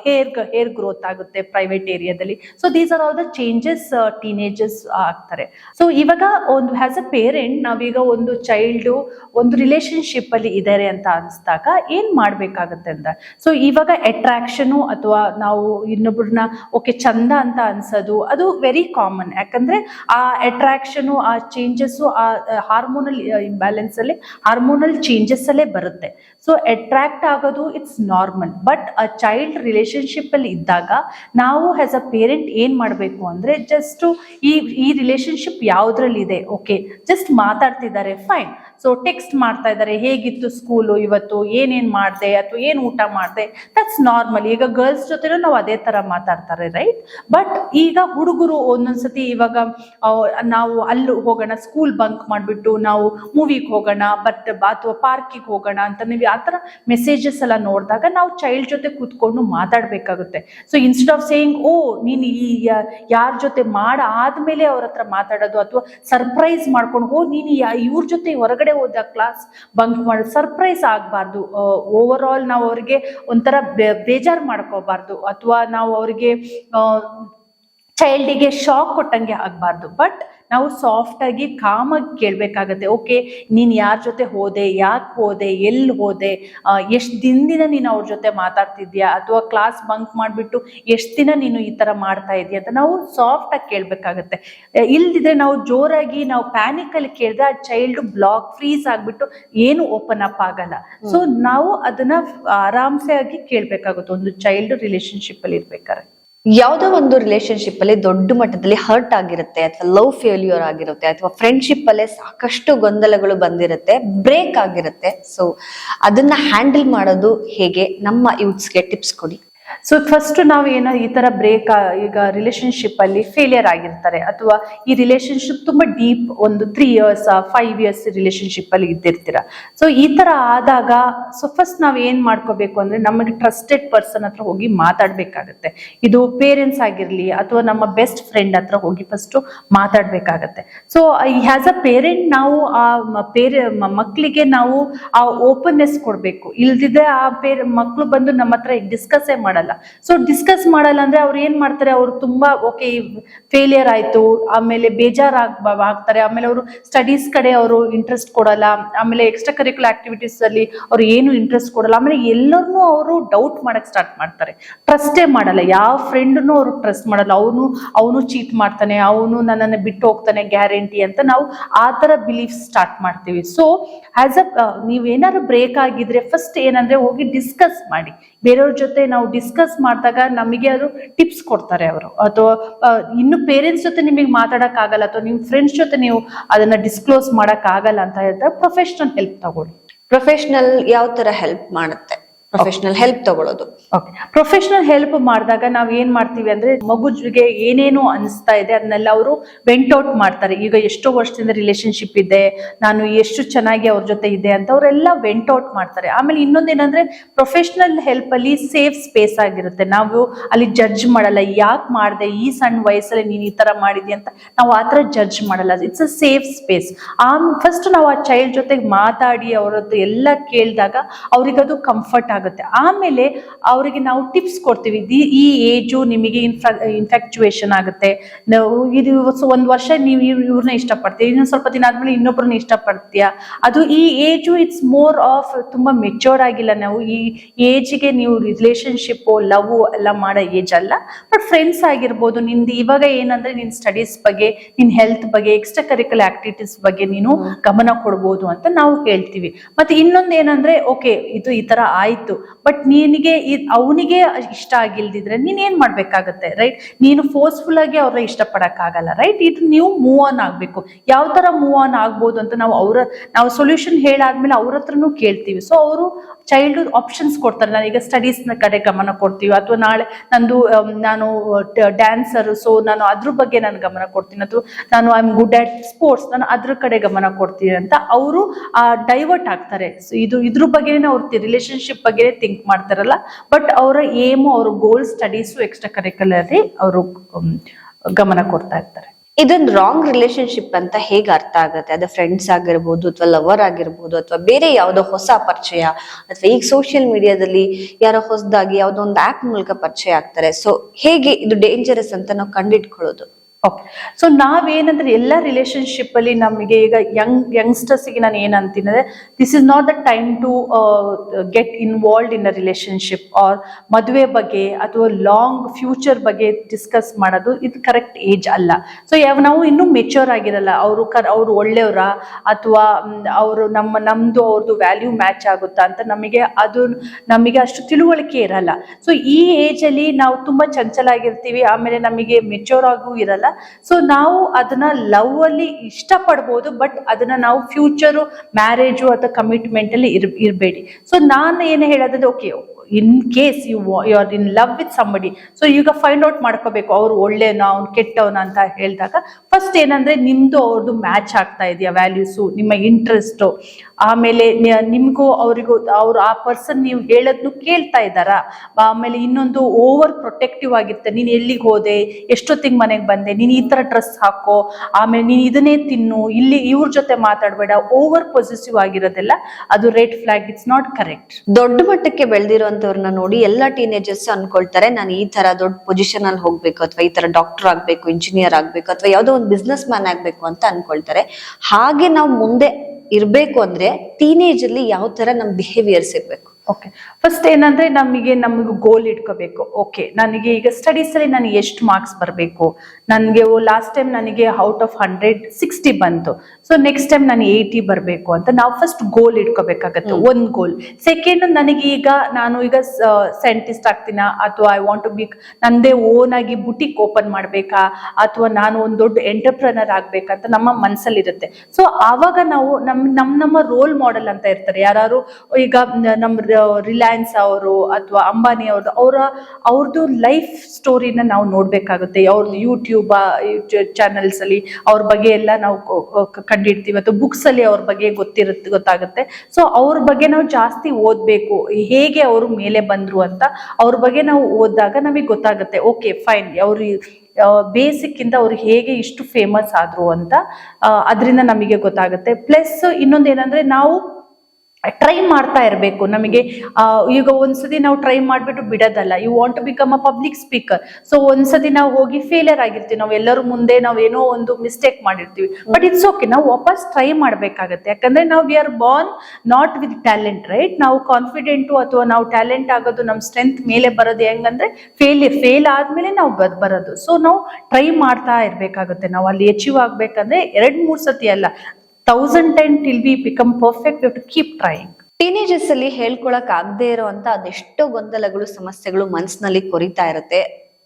ಹೇರ್ ಹೇರ್ ಗ್ರೋತ್ ಆಗುತ್ತೆ ಪ್ರೈವೇಟ್ ಏರಿಯಾದಲ್ಲಿ so these are all the changes teenagers ಆಗ್ತಾರೆ. ಸೊ ಇವಾಗ ಒಂದು ಆಸ್ ಅ ಪೇರೆಂಟ್ ನಾವೀಗ ಒಂದು ಚೈಲ್ಡು ಒಂದು ರಿಲೇಶನ್ಶಿಪ್ ಅಲ್ಲಿ ಇದ್ದಾರೆ ಅಂತ ಅನ್ಸ್ದಾಗ ಏನ್ ಮಾಡ್ಬೇಕಾಗತ್ತೆ ಅಂತ? ಸೊ ಇವಾಗ ಅಟ್ರಾಕ್ಷನು ಅಥವಾ ನಾವು ಇನ್ನೊಬ್ಬರನ್ನ ಓಕೆ ಚಂದ ಅಂತ ಅನ್ಸೋದು, ಅದು ವೆರಿ ಕಾಮನ್ ಯಾಕಂದ್ರೆ ಆ ಅಟ್ರಾಕ್ಷನು ಆ ಚೇಂಜಸ್ಸು ಆ ಹಾರ್ಮೋನಲ್ ಇಂಬ್ಯಾಲೆನ್ಸ್ ಅಲ್ಲಿ ಹಾರ್ಮೋನಲ್ ಚೇಂಜಸ್ ಅಲ್ಲೇ ಬರುತ್ತೆ. ಸೊ ಅಟ್ರಾಕ್ಟ್ ಆಗೋದು it's normal but a child relationship ಅಲ್ಲಿ ಇದ್ದಾಗ ನಾವು ಆಸ್ ಅ ಪೇರೆಂಟ್ ಏನ್ ಮಾಡಬೇಕು ಅಂದ್ರೆ ಜಸ್ಟ್ ಈ ಈ ರಿಲೇಶನ್ಶಿಪ್ ಯಾವ್ದ್ರಲ್ಲಿ ಇದೆ ಓಕೆ ಜಸ್ಟ್ ಮಾತಾಡ್ತಿದ್ದಾರೆ ಫೈನ್ ಸೊ ಟೆಕ್ಸ್ಟ್ ಮಾಡ್ತಾ ಇದ್ದಾರೆ ಹೇಗಿತ್ತು ಸ್ಕೂಲು ಇವತ್ತು, ಏನೇನ್ ಮಾಡಿದೆ, ಅಥವಾ ಏನ್ ಊಟ ಮಾಡಿದೆ ದಟ್ಸ್ ನಾರ್ಮಲ್ ಈಗ ಗರ್ಲ್ಸ್ ಜೊತೆನೂ ನಾವು ಅದೇ ತರ ಮಾತಾಡ್ತಾರೆ ರೈಟ್ ಬಟ್ ಈಗ ಹುಡುಗರು ಒಂದೊಂದ್ಸತಿ ಇವಾಗ ನಾವು ಅಲ್ಲಿ ಹೋಗೋಣ ಸ್ಕೂಲ್ ಬಂಕ್ ಮಾಡ್ಬಿಟ್ಟು ನಾವು ಮೂವಿಗೆ ಹೋಗೋಣ ಬಟ್ ಅಥವಾ ಪಾರ್ಕಿಗೆ ಹೋಗೋಣ ಅಂತ ನೀವು ಆ ಥರ ಮೆಸೇಜಸ್ ಎಲ್ಲ ನೋಡಿದಾಗ ನಾವು ಚೈಲ್ಡ್ ಜೊತೆ ಕೂತ್ಕೊಂಡು ಮಾತಾಡ್ಬೇಕಾಗುತ್ತೆ. ಸೊ ಇನ್ಸ್ಟೆಡ್ ಆಫ್ ಸೇಯಿಂಗ್ ಓ, ನೀನು ಈ ಯಾರ ಜೊತೆ ಮಾಡ, ಆದ್ಮೇಲೆ ಅವ್ರ ಹತ್ರ ಮಾತಾಡೋದು, ಅಥವಾ ಸರ್ಪ್ರೈಸ್ ಮಾಡ್ಕೊಂಡು, ಓ, ನೀನು ಇವ್ರ ಜೊತೆ ಹೊರಗಡೆ ಹೋದ ಕ್ಲಾಸ್ ಬಂಕ್ ಮಾಡೋದು ಸರ್ಪ್ರೈಸ್ ಆಗಬಾರ್ದು. ಓವರ್ ಆಲ್ ನಾವು ಅವ್ರಿಗೆ ಒಂಥರ ಬೇಜಾರು ಮಾಡ್ಕೋಬಾರ್ದು. ಅಥವಾ ನಾವು ಅವ್ರಿಗೆ ಚೈಲ್ಡಿಗೆ ಶಾಕ್ ಕೊಟ್ಟಂಗೆ ಆಗಬಾರ್ದು. ಬಟ್ ನಾವು ಸಾಫ್ಟಾಗಿ ಆಗಿ ಕಾಮಾಗಿ ಕೇಳಬೇಕಾಗತ್ತೆ. ಓಕೆ ನೀನು ಯಾರ ಜೊತೆ ಹೋದೆ ಯಾಕೆ ಹೋದೆ ಎಲ್ಲಿ ಹೋದೆ ಎಷ್ಟು ದಿನದಿಂದ ನೀನು ಅವ್ರ ಜೊತೆ ಮಾತಾಡ್ತಿದ್ಯಾ? ಅಥವಾ ಕ್ಲಾಸ್ ಬಂಕ್ ಮಾಡಿಬಿಟ್ಟು ಎಷ್ಟು ದಿನ ನೀನು ಈ ಥರ ಮಾಡ್ತಾ ಇದೀಯ ಅಂತ ನಾವು ಸಾಫ್ಟ್ ಆಗಿ ಕೇಳಬೇಕಾಗತ್ತೆ. ಇಲ್ದಿದ್ರೆ ನಾವು ಜೋರಾಗಿ ನಾವು ಪ್ಯಾನಿಕ್ ಅಲ್ಲಿ ಕೇಳಿದ್ರೆ ಆ ಚೈಲ್ಡ್ ಬ್ಲಾಕ್ ಫ್ರೀಸ್ ಆಗ್ಬಿಟ್ಟು ಏನು ಓಪನ್ ಅಪ್ ಆಗಲ್ಲ. ಸೊ ನಾವು ಅದನ್ನ ಆರಾಮ್ಸೆ ಆಗಿ ಕೇಳಬೇಕಾಗುತ್ತೆ. ಒಂದು ಚೈಲ್ಡ್ ರಿಲೇಶನ್ಶಿಪ್ ಅಲ್ಲಿ ಇರ್ಬೇಕಾದ್ರೆ.
ಯಾವ್ದೋ ಒಂದು ರಿಲೇಶನ್ಶಿಪ್ ಅಲ್ಲಿ ದೊಡ್ಡ ಮಟ್ಟದಲ್ಲಿ ಹರ್ಟ್ ಆಗಿರುತ್ತೆ ಅಥವಾ ಲವ್ ಫೇಲ್ಯೂರ್ ಆಗಿರುತ್ತೆ ಅಥವಾ ಫ್ರೆಂಡ್ಶಿಪ್ ಅಲ್ಲೇ ಸಾಕಷ್ಟು ಗೊಂದಲಗಳು ಬಂದಿರುತ್ತೆ ಬ್ರೇಕ್ ಆಗಿರುತ್ತೆ. ಸೊ ಅದನ್ನ ಹ್ಯಾಂಡಲ್ ಮಾಡೋದು ಹೇಗೆ? ನಮ್ಮ ಯೂತ್ಸ್ಗೆ ಟಿಪ್ಸ್ ಕೊಡಿ.
ಸೊ ಫಸ್ಟ್ ನಾವು ಏನೋ ಈ ತರ ಬ್ರೇಕ್ ಈಗ ರಿಲೇಶನ್ಶಿಪ್ ಅಲ್ಲಿ ಫೇಲಿಯರ್ ಆಗಿರ್ತಾರೆ ಅಥವಾ ಈ ರಿಲೇಶನ್ಶಿಪ್ ತುಂಬಾ ಡೀಪ್ ಒಂದು three years five years relationship ಅಲ್ಲಿ ಇದ್ದಿರ್ತೀರ. ಸೊ ಈ ತರ ಆದಾಗ ಸೊ ಫಸ್ಟ್ ನಾವ್ ಏನ್ ಮಾಡ್ಕೋಬೇಕು ಅಂದ್ರೆ ನಮಗೆ ಟ್ರಸ್ಟೆಡ್ ಪರ್ಸನ್ ಹತ್ರ ಹೋಗಿ ಮಾತಾಡ್ಬೇಕಾಗತ್ತೆ. ಇದು ಪೇರೆಂಟ್ಸ್ ಆಗಿರ್ಲಿ ಅಥವಾ ನಮ್ಮ ಬೆಸ್ಟ್ ಫ್ರೆಂಡ್ ಹತ್ರ ಹೋಗಿ ಫಸ್ಟ್ ಮಾತಾಡ್ಬೇಕಾಗತ್ತೆ. ಸೊ ಆಸ್ ಅ ಪೇರೆಂಟ್ ನಾವು ಆ ಪೇರೆ ಮಕ್ಕಳಿಗೆ ನಾವು ಆ ಓಪನ್ನೆಸ್ ಕೊಡ್ಬೇಕು. ಇಲ್ದಿದ್ರೆ ಆ ಪೇರೆ ಮಕ್ಕಳು ಬಂದು ನಮ್ಮ ಹತ್ರ ಡಿಸ್ಕಸ್ಸೇ ಮಾಡಲ್ಲ. ಸೊ ಡಿಸ್ಕಸ್ ಮಾಡಲ್ಲ ಅಂದ್ರೆ ಅವ್ರು ಏನ್ ಮಾಡ್ತಾರೆ? ಅವ್ರು ತುಂಬಾ ಓಕೆ ಫೇಲಿಯರ್ ಆಯ್ತು, ಆಮೇಲೆ ಬೇಜಾರಾಗ್ ಆಗ್ತಾರೆ. ಆಮೇಲೆ ಅವರು ಸ್ಟಡೀಸ್ ಕಡೆ ಅವರು ಇಂಟ್ರೆಸ್ಟ್ ಕೊಡಲ್ಲ. ಆಮೇಲೆ ಎಕ್ಸ್ಟ್ರಾ ಕರಿಕ್ಯುಲರ್ ಆಕ್ಟಿವಿಟೀಸ್ ಅಲ್ಲಿ ಅವ್ರು ಏನು ಇಂಟ್ರೆಸ್ಟ್ ಕೊಡಲ್ಲ. ಆಮೇಲೆ ಎಲ್ಲರನ್ನೂ ಅವರು ಡೌಟ್ ಮಾಡಕ್ ಸ್ಟಾರ್ಟ್ ಮಾಡ್ತಾರೆ. ಟ್ರಸ್ಟೇ ಮಾಡಲ್ಲ. ಯಾವ ಫ್ರೆಂಡ್ನು ಅವರು ಟ್ರಸ್ಟ್ ಮಾಡಲ್ಲ. ಅವನು ಅವನು ಚೀಟ್ ಮಾಡ್ತಾನೆ. ಅವನು ನನ್ನನ್ನು ಬಿಟ್ಟು ಹೋಗ್ತಾನೆ ಗ್ಯಾರಂಟಿ ಅಂತ ನಾವು ಆ ತರ ಬಿಲೀಫ್ ಸ್ಟಾರ್ಟ್ ಮಾಡ್ತೀವಿ. ಸೊ ಆಸ್ ಅ ನೀವೇನಾದ್ರು ಬ್ರೇಕ್ ಆಗಿದ್ರೆ ಫಸ್ಟ್ ಏನಂದ್ರೆ ಹೋಗಿ ಡಿಸ್ಕಸ್ ಮಾಡಿ. ಬೇರೆಯವ್ರ ಜೊತೆ ನಾವು ಡಿಸ್ಕಸ್ ಮಾಡಿದಾಗ ನಮಗೆ ಅವರು ಟಿಪ್ಸ್ ಕೊಡ್ತಾರೆ ಅವರು. ಅಥವಾ ಇನ್ನು ಪೇರೆಂಟ್ಸ್ ಜೊತೆ ನಿಮಗೆ ಮಾತಾಡಕ್ ಆಗಲ್ಲ ಅಥವಾ ನಿಮ್ಮ ಫ್ರೆಂಡ್ಸ್ ಜೊತೆ ನೀವು ಅದನ್ನ ಡಿಸ್ಕ್ಲೋಸ್ ಮಾಡಕ್ ಆಗಲ್ಲ ಅಂತ ಹೇಳಿದ್ರೆ ಪ್ರೊಫೆಷನಲ್ ಹೆಲ್ಪ್ ತಗೊಳ್ಳಿ.
ಪ್ರೊಫೆಷನಲ್ ಯಾವ ತರ ಹೆಲ್ಪ್ ಮಾಡುತ್ತೆ? ಪ್ರೊಫೆಷನಲ್ ಹೆಲ್ಪ್ ತಗೊಳ್ಳೋದು
ಪ್ರೊಫೆಷನಲ್ ಹೆಲ್ಪ್ ಮಾಡಿದಾಗ ನಾವ್ ಏನ್ ಮಾಡ್ತೀವಿ ಅಂದ್ರೆ ಮಗುಜಿಗೆ ಏನೇನು ಅನಿಸ್ತಾ ಇದೆ ಅದನ್ನೆಲ್ಲ ಅವರು ವೆಂಟ್ ಔಟ್ ಮಾಡ್ತಾರೆ. ಈಗ ಎಷ್ಟೋ ವರ್ಷದಿಂದ ರಿಲೇಶನ್ಶಿಪ್ ಇದೆ, ನಾನು ಎಷ್ಟು ಚೆನ್ನಾಗಿ ಅವ್ರ ಜೊತೆ ಇದೆ ಅಂತ ಅವರೆಲ್ಲ ವೆಂಟ್ ಔಟ್ ಮಾಡ್ತಾರೆ. ಆಮೇಲೆ ಇನ್ನೊಂದೇನಂದ್ರೆ ಪ್ರೊಫೆಷನಲ್ ಹೆಲ್ಪ್ ಅಲ್ಲಿ ಸೇಫ್ ಸ್ಪೇಸ್ ಆಗಿರುತ್ತೆ. ನಾವು ಅಲ್ಲಿ ಜಡ್ಜ್ ಮಾಡಲ್ಲ, ಯಾಕೆ ಮಾಡಿದೆ, ಈ ಸಣ್ಣ ವಯಸ್ಸಲ್ಲಿ ನೀನ್ ಈ ತರ ಮಾಡಿದ್ಯ ಅಂತ ನಾವು ಆ ತರ ಜಡ್ಜ್ ಮಾಡಲ್ಲ. It's a safe space um first ನಾವು ಆ ಚೈಲ್ಡ್ ಜೊತೆಗೆ ಮಾತಾಡಿ ಅವರದ್ದು ಎಲ್ಲ ಕೇಳಿದಾಗ ಅವ್ರಿಗದು ಕಂಫರ್ಟ್ ಆಗುತ್ತೆ ಆಮೇಲೆ ಅವರಿಗೆ ನಾವು ಟಿಪ್ಸ್ ಕೊಡ್ತೀವಿ. ಈ ಏಜು ನಿಮಗೆ ಇನ್ಫ್ರಾ ಇನ್ಫ್ಯಾಕ್ಚುಯೇಷನ್ ಆಗುತ್ತೆ. ನಾವು ಇದು ಒಂದು ಒಂದ್ ವರ್ಷ ನೀವು ಇವ್ರನ್ನ ಇಷ್ಟಪಡ್ತೀವಿ ಇನ್ನೊಂದು ಸ್ವಲ್ಪ ದಿನ ಆದ್ಮೇಲೆ ಇನ್ನೊಬ್ರನ್ನ ಇಷ್ಟಪಡ್ತೀಯಾ. ಅದು ಈ ಏಜು ಇಟ್ಸ್ ಮೋರ್ ಆಫ್ ತುಂಬಾ ಮೆಚೋರ್ಡ್ ಆಗಿಲ್ಲ ನಾವು. ಈ ಏಜ್ಗೆ ನೀವು ರಿಲೇಶನ್ಶಿಪ್ ಲವ್ ಎಲ್ಲ ಮಾಡೋ ಏಜ್ ಅಲ್ಲ. ಬಟ್ ಫ್ರೆಂಡ್ಸ್ ಆಗಿರ್ಬೋದು ನಿಂದು ಇವಾಗ ಏನಂದ್ರೆ ನಿನ್ ಸ್ಟಡೀಸ್ ಬಗ್ಗೆ ನಿನ್ ಹೆಲ್ತ್ ಬಗ್ಗೆ ಎಕ್ಸ್ಟ್ರಾ ಕರಿಕ್ಯುಲರ್ ಆಕ್ಟಿವಿಟೀಸ್ ಬಗ್ಗೆ ನೀನು ಗಮನ ಕೊಡ್ಬೋದು ಅಂತ ನಾವು ಹೇಳ್ತೀವಿ. ಮತ್ತೆ ಇನ್ನೊಂದು ಏನಂದ್ರೆ ಓಕೆ ಇದು ಈ ತರ ಆಯ್ತು. ಬಟ್ ನಿನಗೆ ಅವನಿಗೆ ಇಷ್ಟ ಆಗಿಲ್ದಿದ್ರೆ ನೀನ್ ಏನ್ ಮಾಡ್ಬೇಕಾಗತ್ತೆ ರೈಟ್ ನೀನು ಫೋರ್ಸ್ಫುಲ್ ಆಗಿ ಅವ್ರನ್ನ ಇಷ್ಟ ಆಗಲ್ಲ ರೈಟ್ ಇದು ನೀವು ಮೂವ್ ಆನ್ ಆಗ್ಬೇಕು. ಯಾವ ತರ ಮೂವ್ ಆನ್ ಆಗ್ಬೋದು ಅಂತ ನಾವು ಅವ್ರ, ನಾವು ಸೊಲ್ಯೂಷನ್ ಹೇಳಾದ್ಮೇಲೆ ಅವ್ರ ಹತ್ರನು ಕೇಳ್ತೀವಿ. ಸೊ ಅವರು ಚೈಲ್ಡ್ ಆಪ್ಷನ್ಸ್ ಕೊಡ್ತಾರೆ ಸ್ಟಡೀಸ್ನ ಕಡೆ ಗಮನ ಕೊಡ್ತೀವಿ. ಅಥವಾ ನಾಳೆ ನಂದು ನಾನು ಡ್ಯಾನ್ಸರ್ ಸೊ ನಾನು ಅದ್ರ ಬಗ್ಗೆ ನಾನು ಗಮನ ಕೊಡ್ತೀನಿ. ಅಥವಾ ನಾನು I am good at sports ನಾನು ಅದ್ರ ಕಡೆ ಗಮನ ಕೊಡ್ತೀನಿ ಅಂತ ಅವರು ಡೈವರ್ಟ್ ಆಗ್ತಾರೆ. ಸೊ ಇದು, ಇದ್ರ ಬಗ್ಗೆನೇ ಅವ್ರ ರಿಲೇಶನ್ಶಿಪ್ ಬಗ್ಗೆ ಥಿಂಕ್ ಮಾಡ್ತಾರಲ್ಲ. ಬಟ್ ಅವರ ಏಮು ಅವ್ರ ಗೋಲ್ ಸ್ಟಡೀಸು ಎಕ್ಸ್ಟ್ರಾ ಕರಿಕ್ಯುಲರ್ ಅವರು ಗಮನ ಕೊಡ್ತಾ ಇರ್ತಾರೆ.
ಇದೊಂದು ರಾಂಗ್ ರಿಲೇಶನ್ಶಿಪ್ ಅಂತ ಹೇಗೆ ಅರ್ಥ ಆಗುತ್ತೆ? ಅದು ಫ್ರೆಂಡ್ಸ್ ಆಗಿರ್ಬೋದು ಅಥವಾ ಲವರ್ ಆಗಿರ್ಬೋದು ಅಥವಾ ಬೇರೆ ಯಾವುದೋ ಹೊಸ ಪರಿಚಯ ಅಥವಾ ಈಗ ಸೋಷಿಯಲ್ ಮೀಡಿಯಾದಲ್ಲಿ ಯಾರೋ ಹೊಸದಾಗಿ ಯಾವುದೋ ಒಂದು ಆಪ್ ಮೂಲಕ ಪರಿಚಯ ಆಗ್ತಾರೆ. ಸೊ ಹೇಗೆ ಇದು ಡೇಂಜರಸ್ ಅಂತ ನಾವು ಕಂಡಿಡ್ಕೊಳ್ಳೋದು
ಓಕೆ ಸೊ ನಾವೇನಂದ್ರೆ ಎಲ್ಲ ರಿಲೇಶನ್ಶಿಪ್ ಅಲ್ಲಿ ನಮಗೆ ಈಗ ಯಂಗ್ ಯಂಗ್ಸ್ಟರ್ಸ್ಗೆ ನಾನು ಏನಂತೀನಂದ್ರೆ this is not the time to get involve in a relationship or ಮದುವೆ ಬಗ್ಗೆ ಅಥವಾ ಲಾಂಗ್ ಫ್ಯೂಚರ್ ಬಗ್ಗೆ ಡಿಸ್ಕಸ್ ಮಾಡೋದು ಇದು ಕರೆಕ್ಟ್ ಏಜ್ ಅಲ್ಲ. ಸೊ ನಾವು ಇನ್ನೂ ಮೆಚ್ಯೂರ್ ಆಗಿರಲ್ಲ. ಅವರು ಕರ್, ಅವರು ಒಳ್ಳೆಯವರ ಅಥವಾ ಅವರು ನಮ್ಮ, ನಮ್ದು ಅವ್ರದ್ದು ವ್ಯಾಲ್ಯೂ ಮ್ಯಾಚ್ ಆಗುತ್ತಾ ಅಂತ ನಮಗೆ ಅದು, ನಮಗೆ ಅಷ್ಟು ತಿಳುವಳಿಕೆ ಇರಲ್ಲ. ಸೊ ಈ ಏಜ್ ಅಲ್ಲಿ ನಾವು ತುಂಬಾ ಚಂಚಲಾಗಿರ್ತೀವಿ ಆಮೇಲೆ ನಮಗೆ ಮೆಚೂರ್ ಆಗೂ ಇರಲ್ಲ. ಸೊ ನಾವು ಅದನ್ನ ಲವ್ ಅಲ್ಲಿ ಇಷ್ಟ ಪಡ್ಬೋದು ಬಟ್ ಅದನ್ನ ನಾವು ಫ್ಯೂಚರು ಮ್ಯಾರೇಜು ಅಥವಾ ಕಮಿಟ್ಮೆಂಟ್ ಅಲ್ಲಿ ಇರ್, ಇರಬೇಡಿ. ಸೊ ನಾನು ಏನು ಹೇಳೋದಂದ್ರೆ okay in case you you are in love with somebody so ಈಗ ಫೈಂಡ್ ಔಟ್ ಮಾಡ್ಕೋಬೇಕು, ಅವ್ರು ಒಳ್ಳೆಯವನ ಅವ್ನು ಕೆಟ್ಟವನ ಅಂತ ಹೇಳಿದಾಗ ಫಸ್ಟ್ ಏನಂದ್ರೆ ನಿಮ್ದು ಅವ್ರದ್ದು ಮ್ಯಾಚ್ ಆಗ್ತಾ ಇದೆಯಾ ವ್ಯಾಲ್ಯೂಸು ನಿಮ್ಮ ಇಂಟ್ರೆಸ್ಟು ಆಮೇಲೆ ನಿಮಗೂ ಅವರಿಗೂ, ಅವ್ರು ಆ ಪರ್ಸನ್ ನೀವು ಹೇಳೋದ್ನು ಕೇಳ್ತಾ ಇದ್ದಾರಾ. ಆಮೇಲೆ ಇನ್ನೊಂದು ಓವರ್ ಪ್ರೊಟೆಕ್ಟಿವ್ ಆಗಿರುತ್ತೆ. ನೀನು ಎಲ್ಲಿಗೆ ಹೋದೆ? ಎಷ್ಟೊತ್ತಿಗೆ ಮನೆಗೆ ಬಂದೆ? ನೀನು ಈ ಥರ ಡ್ರೆಸ್ ಹಾಕೋ? ಆಮೇಲೆ ನೀನು ಇದನ್ನೇ ತಿನ್ನು? ಇಲ್ಲಿ ಇವ್ರ ಜೊತೆ ಮಾತಾಡಬೇಡ. ಓವರ್ ಪೊಸಿಟಿವ್ ಆಗಿರೋದೆಲ್ಲ, ಅದು red flag it's not correct
ದೊಡ್ಡ ಮಟ್ಟಕ್ಕೆ ಬೆಳೆದಿರುವಂತವ್ರನ್ನ ನೋಡಿ ಎಲ್ಲಾ ಟೀನೇಜರ್ಸ್ ಅನ್ಕೊಳ್ತಾರೆ, ನಾನು ಈ ತರ ದೊಡ್ಡ ಪೊಸಿಷನ್ ಅಲ್ಲಿ ಹೋಗ್ಬೇಕು ಅಥವಾ ಈ ತರ ಡಾಕ್ಟರ್ ಆಗ್ಬೇಕು ಇಂಜಿನಿಯರ್ ಆಗ್ಬೇಕು, ಅಥವಾ ಯಾವುದೋ ಒಂದು ಬಿಸ್ನೆಸ್ ಮ್ಯಾನ್ ಆಗ್ಬೇಕು ಅಂತ ಅನ್ಕೊಳ್ತಾರೆ. ಹಾಗೆ ನಾವು ಮುಂದೆ ಇರ್ಬೇಕು ಅಂದ್ರೆ ಟೀನೇಜ್ ಅಲ್ಲಿ ಯಾವ ತರ ನಮ್ ಬಿಹೇವಿಯರ್ಸ್ ಇರ್ಬೇಕು.
ಓಕೆ ಫಸ್ಟ್ ಏನಂದ್ರೆ ನಮಗೆ ನಮಗೆ ಗೋಲ್ ಇಟ್ಕೋಬೇಕು. ಓಕೆ ನನಗೆ ಈಗ ಸ್ಟಡೀಸ್ ಅಲ್ಲಿ ನನಗೆ ಎಷ್ಟು ಮಾರ್ಕ್ಸ್ ಬರಬೇಕು? ನನಗೆ ಲಾಸ್ಟ್ ಟೈಮ್ ನನಗೆ ಔಟ್ ಆಫ್ ಹಂಡ್ರೆಡ್ ಸಿಕ್ಸ್ಟಿ ಬಂತು. ಸೊ ನೆಕ್ಸ್ಟ್ ಟೈಮ್ ನಾನು ಏಯ್ಟಿ ಬರಬೇಕು ಅಂತ ನಾವು ಫಸ್ಟ್ ಗೋಲ್ ಇಟ್ಕೋಬೇಕಾಗತ್ತೆ ಒಂದು ಗೋಲ್ ಸೆಕೆಂಡ್ ನನಗೆ ಈಗ ನಾನು ಈಗ ಸೈಂಟಿಸ್ಟ್ ಆಗ್ತೀನ? ಅಥವಾ ಐ ವಾಂಟ್ ಟು ಬಿ ನಂದೇ ಓನ್ ಆಗಿ ಬುಟಿಕ್ ಓಪನ್ ಮಾಡ್ಬೇಕಾ? ಅಥವಾ ನಾನು ಒಂದು ದೊಡ್ಡ ಎಂಟರ್ಪ್ರನರ್ ಆಗ್ಬೇಕಂತ ನಮ್ಮ ಮನಸ್ಸಲ್ಲಿರುತ್ತೆ ಸೊ ಆವಾಗ ನಾವು ನಮ್ ನಮ್ ನಮ್ಮ ರೋಲ್ ಮಾಡೆಲ್ ಅಂತ ಇರ್ತಾರೆ. ಯಾರು ಈಗ ನಮ್ಮ ರಿಲಯನ್ಸ್ ಅವರು ಅಥವಾ ಅಂಬಾನಿ ಅವ್ರದ್ದು ಅವರ ಅವ್ರದ್ದು ಲೈಫ್ ಸ್ಟೋರಿನ ನಾವು ನೋಡ್ಬೇಕಾಗುತ್ತೆ. ಅವ್ರದ್ದು ಯೂಟ್ಯೂಬ್ ಚಾನಲ್ಸ್ ಅಲ್ಲಿ ಅವ್ರ ಬಗ್ಗೆ ಎಲ್ಲ ನಾವು ಕಂಡಿಡ್ತೀವಿ. ಅಥವಾ ಬುಕ್ಸ್ ಅಲ್ಲಿ ಅವ್ರ ಬಗ್ಗೆ ಗೊತ್ತಿರುತ್ತೆ ಗೊತ್ತಾಗುತ್ತೆ. ಸೊ ಅವ್ರ ಬಗ್ಗೆ ನಾವು ಜಾಸ್ತಿ ಓದ್ಬೇಕು. ಹೇಗೆ ಅವರು ಮೇಲೆ ಬಂದ್ರು ಅಂತ ಅವ್ರ ಬಗ್ಗೆ ನಾವು ಓದಿದಾಗ ನಮಗೆ ಗೊತ್ತಾಗುತ್ತೆ. ಓಕೆ ಫೈನ್ ಅವ್ರು ಬೇಸಿಕ್ ಇಂದ ಅವ್ರು ಹೇಗೆ ಇಷ್ಟು ಫೇಮಸ್ ಆದ್ರು ಅಂತ ಅದರಿಂದ ನಮಗೆ ಗೊತ್ತಾಗುತ್ತೆ. ಪ್ಲಸ್ ಇನ್ನೊಂದು ಏನಂದ್ರೆ ನಾವು ಟ್ರೈ ಮಾಡ್ತಾ ಇರಬೇಕು. ನಮಗೆ ಈಗ ಒಂದ್ಸತಿ ನಾವು ಟ್ರೈ ಮಾಡಿಬಿಟ್ಟು ಬಿಡೋದಲ್ಲ. You want to become a public speaker so ಒಂದ್ಸತಿ ನಾವು ಹೋಗಿ ಫೇಲಿಯರ್ ಆಗಿರ್ತೀವಿ. ನಾವು ಎಲ್ಲರೂ ಮುಂದೆ ನಾವು ಏನೋ ಒಂದು ಮಿಸ್ಟೇಕ್ ಮಾಡಿರ್ತೀವಿ. ಬಟ್ ಇಟ್ಸ್ ಓಕೆ ನಾವು ವಾಪಸ್ ಟ್ರೈ ಮಾಡಬೇಕಾಗತ್ತೆ. ಯಾಕಂದ್ರೆ ನಾವು we are born not with talent right ನಾವು ಕಾನ್ಫಿಡೆಂಟು ಅಥವಾ ನಾವು ಟ್ಯಾಲೆಂಟ್ ಆಗೋದು ನಮ್ಮ ಸ್ಟ್ರೆಂತ್ ಮೇಲೆ ಬರೋದು ಹೆಂಗಂದ್ರೆ ಫೇಲ್ ಫೇಲ್ ಆದ್ಮೇಲೆ ನಾವು ಬದ್, ಬರೋದು. ಸೊ ನಾವು ಟ್ರೈ ಮಾಡ್ತಾ ಇರಬೇಕಾಗುತ್ತೆ. ನಾವು ಅಲ್ಲಿ ಅಚೀವ್ ಆಗ್ಬೇಕಂದ್ರೆ ಎರಡ್ ಮೂರ್ ಸತಿ ಅಲ್ಲ. Thousand ten till we become perfect to keep trying
teenages ಅಲ್ಲಿ ಹೇಳ್ಕೊಳಕ್ ಆಗದೆ ಇರುವಂತ ಅದೆಷ್ಟೋ ಗೊಂದಲಗಳು, ಸಮಸ್ಯೆಗಳು ಮನಸ್ಸಿನಲ್ಲಿ ಕೊರಿತಾ ಇರುತ್ತೆ.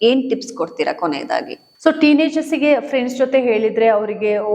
ಏನ್ ಟಿಪ್ಸ್ ಕೊಡ್ತೀರಾ ಕೊನೆಯದಾಗಿ?
ಸೊ ಟೀನೇಜರ್ಸಿಗೆ ಫ್ರೆಂಡ್ಸ್ ಜೊತೆ ಹೇಳಿದ್ರೆ ಅವರಿಗೆ, ಓ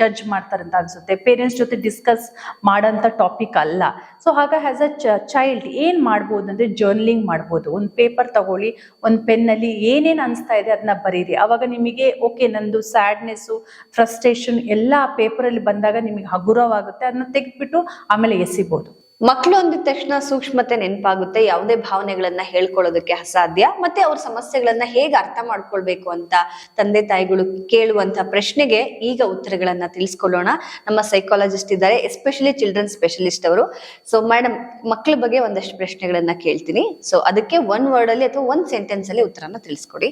ಜಡ್ಜ್ ಮಾಡ್ತಾರೆ ಅಂತ ಅನ್ಸುತ್ತೆ. ಪೇರೆಂಟ್ಸ್ ಜೊತೆ ಡಿಸ್ಕಸ್ ಮಾಡೋಂಥ ಟಾಪಿಕ್ ಅಲ್ಲ. ಸೊ ಹಾಗ ಆಸ್ ಅ ಚೈಲ್ಡ್ ಏನ್ ಮಾಡ್ಬೋದು ಅಂದ್ರೆ ಜರ್ನಲಿಂಗ್ ಮಾಡ್ಬೋದು. ಒಂದು ಪೇಪರ್ ತಗೊಳ್ಳಿ, ಒಂದು ಪೆನ್ನಲ್ಲಿ ಏನೇನ್ ಅನಿಸ್ತಾ ಇದೆ ಅದನ್ನ ಬರೀರಿ. ಅವಾಗ ನಿಮಗೆ ಓಕೆ ನಂದು ಸ್ಯಾಡ್ನೆಸ್ಸು ಫ್ರಸ್ಟ್ರೇಷನ್ ಎಲ್ಲ ಪೇಪರಲ್ಲಿ ಬಂದಾಗ ನಿಮಗೆ ಹಗುರವಾಗುತ್ತೆ. ಅದನ್ನ ತೆಗೆದ್ಬಿಟ್ಟು ಆಮೇಲೆ ಎಸಿಬೋದು.
ಮಕ್ಕಳು ಅಂದಿದ ತಕ್ಷಣ ಸೂಕ್ಷ್ಮತೆ ನೆನಪಾಗುತ್ತೆ, ಯಾವುದೇ ಭಾವನೆಗಳನ್ನ ಹೇಳ್ಕೊಳ್ಳೋದಕ್ಕೆ ಅಸಾಧ್ಯ, ಮತ್ತೆ ಅವ್ರ ಸಮಸ್ಯೆಗಳನ್ನ ಹೇಗೆ ಅರ್ಥ ಮಾಡ್ಕೊಳ್ಬೇಕು ಅಂತ ತಂದೆ ತಾಯಿಗಳು ಕೇಳುವಂತ ಪ್ರಶ್ನೆಗೆ ಈಗ ಉತ್ತರಗಳನ್ನ ತಿಳಿಸ್ಕೊಳ್ಳೋಣ. ನಮ್ಮ ಸೈಕಾಲಜಿಸ್ಟ್ ಇದ್ದಾರೆ ಎಸ್ಪೆಷಲಿ ಚಿಲ್ಡ್ರನ್ ಸ್ಪೆಷಲಿಸ್ಟ್ ಅವರು. ಸೊ ಮೇಡಮ್ ಮಕ್ಕಳ ಬಗ್ಗೆ ಒಂದಷ್ಟು ಪ್ರಶ್ನೆಗಳನ್ನ ಕೇಳ್ತೀನಿ. ಸೊ ಅದಕ್ಕೆ ಒನ್ ವರ್ಡ್ ಅಲ್ಲಿ ಅಥವಾ ಒಂದ್ ಸೆಂಟೆನ್ಸ್ ಅಲ್ಲಿ ಉತ್ತರನ ತಿಳಿಸ್ಕೊಡಿ.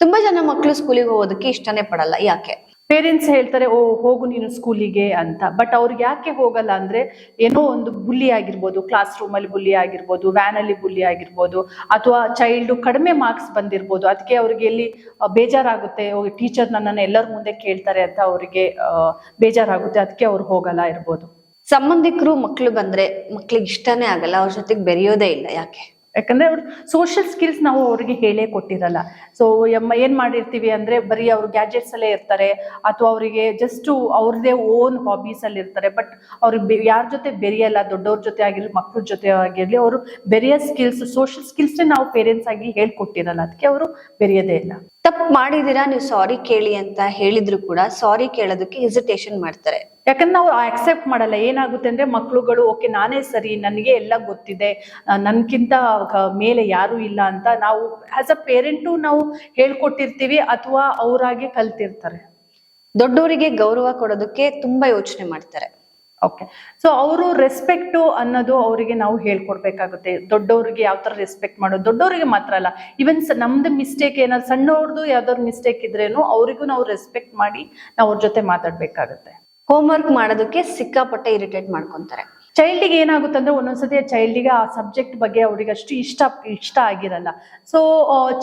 ತುಂಬಾ ಜನ ಮಕ್ಕಳು ಸ್ಕೂಲಿಗೆ ಹೋಗೋದಕ್ಕೆ ಇಷ್ಟನೇ ಪಡಲ್ಲ, ಯಾಕೆ?
ಪೇರೆಂಟ್ಸ್ ಹೇಳ್ತಾರೆ, ಓ, ಹೋಗು ನೀನು ಸ್ಕೂಲಿಗೆ ಅಂತ. ಬಟ್ ಅವ್ರಿಗೆ ಯಾಕೆ ಹೋಗಲ್ಲ ಅಂದ್ರೆ, ಏನೋ ಒಂದು ಬುಲ್ಲಿ ಆಗಿರ್ಬೋದು ಕ್ಲಾಸ್ ರೂಮ್ ಅಲ್ಲಿ ಬುಲ್ಲಿ ಆಗಿರ್ಬೋದು ವ್ಯಾನ್ ಅಲ್ಲಿ ಬುಲ್ಲಿ ಆಗಿರ್ಬೋದು, ಅಥವಾ ಚೈಲ್ಡ್ ಕಡಿಮೆ ಮಾರ್ಕ್ಸ್ ಬಂದಿರ್ಬೋದು. ಅದಕ್ಕೆ ಅವ್ರಿಗೆ ಎಲ್ಲಿ ಬೇಜಾರಾಗುತ್ತೆ ಬೇಜಾರಾಗುತ್ತೆ ಟೀಚರ್ ನನ್ನನ್ನು ಎಲ್ಲರ ಮುಂದೆ ಕೇಳ್ತಾರೆ ಅಂತ ಅವರಿಗೆ ಬೇಜಾರಾಗುತ್ತೆ. ಅದಕ್ಕೆ ಅವ್ರು ಹೋಗಲ್ಲ ಇರ್ಬೋದು.
ಸಂಬಂಧಿಕರು ಮಕ್ಕಳು ಬಂದ್ರೆ ಮಕ್ಳಿಗೆ ಇಷ್ಟನೇ ಆಗಲ್ಲ, ಅವ್ರ ಜೊತೆಗೆ ಬೆರೆಯೋದೇ ಇಲ್ಲ ಯಾಕೆ?
ಯಾಕಂದ್ರೆ ಅವ್ರು ಸೋಷಿಯಲ್ ಸ್ಕಿಲ್ಸ್ ನಾವು ಅವ್ರಿಗೆ ಹೇಳೇ ಕೊಟ್ಟಿರಲ್ಲ. ಸೊ ಎಮ್ಮ ಏನ್ ಮಾಡಿರ್ತೀವಿ ಅಂದ್ರೆ ಬರೀ ಅವ್ರು ಗ್ಯಾಜೆಟ್ಸ್ ಅಲ್ಲೇ ಇರ್ತಾರೆ ಅಥವಾ ಅವರಿಗೆ ಜಸ್ಟ್ ಅವ್ರದೇ ಓನ್ ಹಾಬೀಸ್ ಅಲ್ಲಿ ಇರ್ತಾರೆ. ಬಟ್ ಅವ್ರಿಗೆ ಯಾರ ಜೊತೆ ಬೆರೆಯಲ್ಲ ದೊಡ್ಡವ್ರ ಜೊತೆ ಆಗಿರ್ಲಿ, ಮಕ್ಳ ಜೊತೆ ಆಗಿರ್ಲಿ, ಅವರು ಬೆರೆಯೋ ಸ್ಕಿಲ್ಸ್ ಸೋಷಿಯಲ್ ಸ್ಕಿಲ್ಸ್ ನಾವು ಪೇರೆಂಟ್ಸ್ ಆಗಿ ಹೇಳ್ಕೊಟ್ಟಿರಲ್ಲ. ಅದಕ್ಕೆ ಅವರು ಬೆರೆಯದೇ ಇಲ್ಲ.
ತಪ್ಪು ಮಾಡಿದೀರಾ ನೀವು ಸಾರಿ ಕೇಳಿ ಅಂತ ಹೇಳಿದ್ರು ಕೂಡ ಸಾರಿ ಕೇಳೋದಕ್ಕೆ ಹೆಸಿಟೇಷನ್ ಮಾಡ್ತಾರೆ.
ಯಾಕಂದ್ರೆ ನಾವು ಆಕ್ಸೆಪ್ಟ್ ಮಾಡಲ್ಲ ಏನಾಗುತ್ತೆ ಅಂದ್ರೆ ಮಕ್ಳುಗಳು ಓಕೆ ನಾನೇ ಸರಿ ನನಗೆ ಎಲ್ಲ ಗೊತ್ತಿದೆ ನನ್ಗಿಂತ ನನ್ಕಿಂತ ಮೇಲೆ ಯಾರು ಇಲ್ಲ ಅಂತ ನಾವು ಆಸ್ ಅ ಪೇರೆಂಟು ನಾವು ಹೇಳ್ಕೊಟ್ಟಿರ್ತೀವಿ ಅಥವಾ ಅವರಾಗೆ ಕಲ್ತಿರ್ತಾರೆ.
ದೊಡ್ಡವರಿಗೆ ಗೌರವ ಕೊಡೋದಕ್ಕೆ ತುಂಬಾ ಯೋಚನೆ ಮಾಡ್ತಾರೆ.
ಓಕೆ ಸೊ ಅವರು ರೆಸ್ಪೆಕ್ಟು ಅನ್ನೋದು ಅವರಿಗೆ ನಾವು ಹೇಳ್ಕೊಡ್ಬೇಕಾಗುತ್ತೆ. ದೊಡ್ಡವ್ರಿಗೆ ಯಾವ ಥರ ರೆಸ್ಪೆಕ್ಟ್ ಮಾಡೋದು? ದೊಡ್ಡವರಿಗೆ ಮಾತ್ರ ಅಲ್ಲ. ಇವನ್ ನಮ್ದು ಮಿಸ್ಟೇಕ್ ಏನಾದ್ರು ಸಣ್ಣವ್ರದ್ದು ಯಾವ್ದಾದ್ರು ಮಿಸ್ಟೇಕ್ ಇದ್ರೇನು ಅವರಿಗೂ ನಾವು ರೆಸ್ಪೆಕ್ಟ್ ಮಾಡಿ ನಾವು ಅವ್ರ ಜೊತೆ ಮಾತಾಡ್ಬೇಕಾಗುತ್ತೆ.
ಹೋಮ್ವರ್ಕ್ ಮಾಡೋದಕ್ಕೆ ಸಿಕ್ಕಾಪಟ್ಟೆ ಇರಿಟೇಟ್ ಮಾಡ್ಕೊಂತಾರೆ.
ಚೈಲ್ಡಿಗೆ ಏನಾಗುತ್ತೆ ಅಂದ್ರೆ ಒಂದೊಂದ್ಸತಿ ಚೈಲ್ಡಿಗೆ ಆ ಸಬ್ಜೆಕ್ಟ್ ಬಗ್ಗೆ ಅವ್ರಿಗೆ ಅಷ್ಟು ಇಷ್ಟ ಇಷ್ಟ ಆಗಿರಲ್ಲ. ಸೊ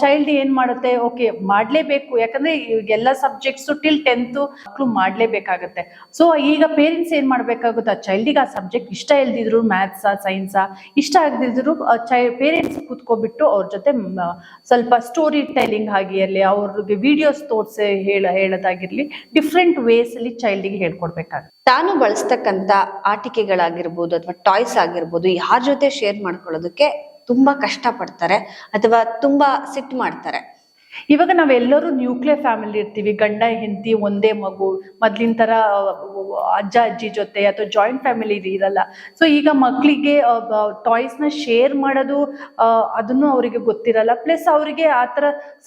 ಚೈಲ್ಡ್ ಏನ್ ಮಾಡುತ್ತೆ? ಓಕೆ ಮಾಡ್ಲೇಬೇಕು. ಯಾಕಂದ್ರೆ ಎಲ್ಲ ಸಬ್ಜೆಕ್ಟ್ಸ್ ಟಿಲ್ ಟೆಂತ್ ಮಕ್ಕಳು ಮಾಡ್ಲೇಬೇಕಾಗತ್ತೆ. ಸೊ ಈಗ ಪೇರೆಂಟ್ಸ್ ಏನ್ ಮಾಡ್ಬೇಕಾಗುತ್ತೆ? ಆ ಚೈಲ್ಡಿಗೆ ಆ ಸಬ್ಜೆಕ್ಟ್ ಇಷ್ಟ ಇಲ್ದಿದ್ರು ಮ್ಯಾಥ್ಸಾ ಸೈನ್ಸಾ ಇಷ್ಟ ಆಗದಿದ್ರು ಚೈ ಪೇರೆಂಟ್ಸ್ ಕೂತ್ಕೊಬಿಟ್ಟು ಅವ್ರ ಜೊತೆ ಸ್ವಲ್ಪ ಸ್ಟೋರಿ ಟೆಲ್ಲಿಂಗ್ ಆಗಿರಲಿ, ಅವ್ರಿಗೆ ವಿಡಿಯೋಸ್ ತೋರಿಸಿ ಹೇಳ, ಹೇಳೋದಾಗಿರ್ಲಿ ಡಿಫ್ರೆಂಟ್ ವೇಸ್ ಅಲ್ಲಿ ಚೈಲ್ಡಿಗೆ ಹೇಳ್ಕೊಡ್ಬೇಕಾಗುತ್ತೆ.
ತಾನು ಬಳಸ್ತಕ್ಕಂತ ಆಟಿಕೆಗಳಾಗಿರ್ಬೋದು ಅಥವಾ ಟಾಯ್ಸ್ ಆಗಿರ್ಬೋದು ಯಾರ ಜೊತೆ ಶೇರ್ ಮಾಡ್ಕೊಳ್ಳೋದಕ್ಕೆ ತುಂಬಾ ಕಷ್ಟ ಪಡ್ತಾರೆ ಅಥವಾ ತುಂಬಾ ಸಿಟ್ಟು ಮಾಡ್ತಾರೆ.
ಇವಾಗ ನಾವೆಲ್ಲರೂ ನ್ಯೂಕ್ಲಿಯರ್ ಫ್ಯಾಮಿಲಿ ಇರ್ತೀವಿ. ಗಂಡ, ಹೆಂಡತಿ, ಒಂದೇ ಮಗು. ಮೊದ್ಲಿನ ತರ ಅಜ್ಜ, ಅಜ್ಜಿ ಜೊತೆ ಅಥವಾ ಜಾಯಿಂಟ್ ಫ್ಯಾಮಿಲಿ ಇರಲ್ಲ. ಸೊ ಈಗ ಮಕ್ಕಳಿಗೆ ಟಾಯ್ಸ್ನ ಶೇರ್ ಮಾಡೋದು ಅದನ್ನು ಅವರಿಗೆ ಗೊತ್ತಿರಲ್ಲ. ಪ್ಲಸ್ ಅವರಿಗೆ ಆ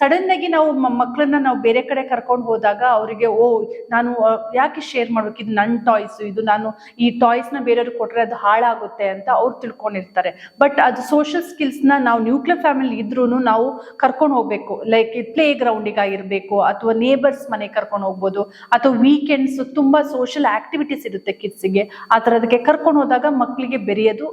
ಸಡನ್ ಆಗಿ ನಾವು ಮಕ್ಕಳನ್ನ ನಾವು ಬೇರೆ ಕಡೆ ಕರ್ಕೊಂಡು ಹೋದಾಗ ಅವರಿಗೆ, ಓ, ನಾನು ಯಾಕೆ ಶೇರ್ ಮಾಡ್ಬೇಕು? ಇದು ನನ್ನ ಟಾಯ್ಸ್ ಇದು ನಾನು ಈ ಟಾಯ್ಸ್ನ ಬೇರೆಯವ್ರಿಗೆ ಕೊಟ್ರೆ ಅದು ಹಾಳಾಗುತ್ತೆ ಅಂತ ಅವ್ರು ತಿಳ್ಕೊಂಡಿರ್ತಾರೆ. ಬಟ್ ಅದು ಸೋಷಿಯಲ್ ಸ್ಕಿಲ್ಸ್ನ ನಾವು ನ್ಯೂಕ್ಲಿಯರ್ ಫ್ಯಾಮಿಲಿ ಇದ್ರೂ ನಾವು ಕರ್ಕೊಂಡು ಹೋಗ್ಬೇಕು. ಲೈಕ್ ಪ್ಲೇ ಗ್ರೌಂಡಿಗೆ ಆಗಿರ್ಬೇಕು ಅಥವಾ ನೇಬರ್ಸ್ ಮನೆ ಕರ್ಕೊಂಡು ಹೋಗ್ಬೋದು, ಅಥವಾ ವೀಕೆಂಡ್ಸ್ ತುಂಬಾ ಸೋಷಿಯಲ್ ಆಕ್ಟಿವಿಟೀಸ್ ಇರುತ್ತೆ ಕಿಡ್ಸಿಗೆ ಆ ಥರದಕ್ಕೆ ಕರ್ಕೊಂಡು ಹೋದಾಗ ಮಕ್ಕಳಿಗೆ ಬೆರೆಯೋದು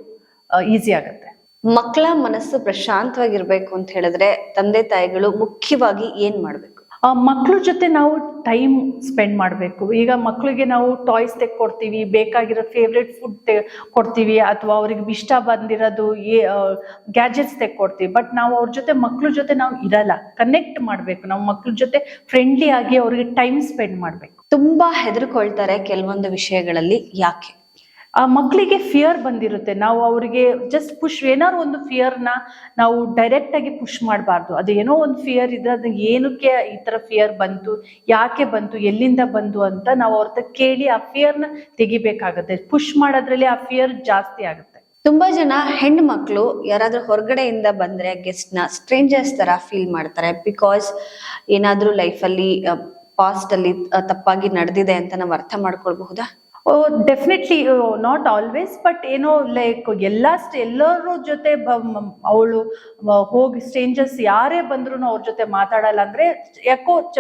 ಈಸಿ ಆಗುತ್ತೆ.
ಮಕ್ಕಳ ಮನಸ್ಸು ಪ್ರಶಾಂತವಾಗಿರ್ಬೇಕು ಅಂತ ಹೇಳಿದ್ರೆ ತಂದೆ ತಾಯಿಗಳು ಮುಖ್ಯವಾಗಿ ಏನ್ ಮಾಡ್ಬೇಕು?
ಆ ಮಕ್ಳ ಜೊತೆ ನಾವು ಟೈಮ್ ಸ್ಪೆಂಡ್ ಮಾಡಬೇಕು. ಈಗ ಮಕ್ಕಳಿಗೆ ನಾವು ಟಾಯ್ಸ್ ತೆಕ್ಕೊಡ್ತೀವಿ, ಬೇಕಾಗಿರೋ ಫೇವ್ರೆಟ್ ಫುಡ್ ತೆ ಕೊಡ್ತೀವಿ ಅಥವಾ ಅವ್ರಿಗೆ ಇಷ್ಟ ಬಂದಿರೋದು ಏ ಗ್ಯಾಜೆಟ್ಸ್ ತೆಕ್ಕೊಡ್ತೀವಿ. ಬಟ್ ನಾವು ಅವ್ರ ಜೊತೆ ಮಕ್ಕಳ ಜೊತೆ ನಾವು ಇರಲ್ಲ. ಕನೆಕ್ಟ್ ಮಾಡಬೇಕು. ನಾವು ಮಕ್ಕಳ ಜೊತೆ ಫ್ರೆಂಡ್ಲಿ ಆಗಿ ಅವ್ರಿಗೆ ಟೈಮ್ ಸ್ಪೆಂಡ್ ಮಾಡಬೇಕು.
ತುಂಬಾ ಹೆದರ್ಕೊಳ್ತಾರೆ ಕೆಲವೊಂದು ವಿಷಯಗಳಲ್ಲಿ ಯಾಕೆ?
ಆ ಮಕ್ಕಳಿಗೆ ಫಿಯರ್ ಬಂದಿರುತ್ತೆ. ನಾವು ಅವರಿಗೆ ಜಸ್ಟ್ ಪುಷ್ ಏನಾದ್ರು ಒಂದು ಫಿಯರ್ನ ನಾವು ಡೈರೆಕ್ಟ್ ಆಗಿ ಪುಷ್ ಮಾಡಬಾರ್ದು. ಅದು ಏನೋ ಒಂದು ಫಿಯರ್ ಇದೆ ಅದು ಏನಕ್ಕೆ ಈ ತರ ಫಿಯರ್ ಬಂತು, ಯಾಕೆ ಬಂತು, ಎಲ್ಲಿಂದ ಬಂತು ಅಂತ ನಾವು ಅವ್ರ ಕೇಳಿ ಆ ಫಿಯರ್ನ ತೆಗಿಬೇಕಾಗುತ್ತೆ. ಪುಷ್ ಮಾಡೋದ್ರಲ್ಲಿ ಆ ಫಿಯರ್ ಜಾಸ್ತಿ ಆಗುತ್ತೆ.
ತುಂಬಾ ಜನ ಹೆಣ್ಣು ಮಕ್ಕಳು ಯಾರಾದ್ರೂ ಹೊರಗಡೆಯಿಂದ ಬಂದ್ರೆ ಗೆಸ್ಟ್ನ ಸ್ಟ್ರೇಂಜರ್ಸ್ ತರ ಫೀಲ್ ಮಾಡ್ತಾರೆ. ಬಿಕಾಸ್ ಏನಾದ್ರೂ ಲೈಫ್ ಅಲ್ಲಿ ಪಾಸ್ಟ್ ಅಲ್ಲಿ ತಪ್ಪಾಗಿ ನಡೆದಿದೆ ಅಂತ ನಾವು ಅರ್ಥ ಮಾಡ್ಕೊಳ್ಬಹುದಾ?
ಡೆಫಿನೆಟ್ಲಿ ನಾಟ್ ಆಲ್ವೇಸ್ ಬಟ್ ಏನೋ ಲೈಕ್ ಎಲ್ಲ ಎಲ್ಲರ ಜೊತೆ ಅವಳು ಹೋಗಿ ಸ್ಟ್ರೇಂಜರ್ಸ್ ಯಾರೇ ಬಂದ್ರು ಅವ್ರ ಜೊತೆ ಮಾತಾಡಲ್ಲ ಅಂದ್ರೆ, ಯಾಕೋ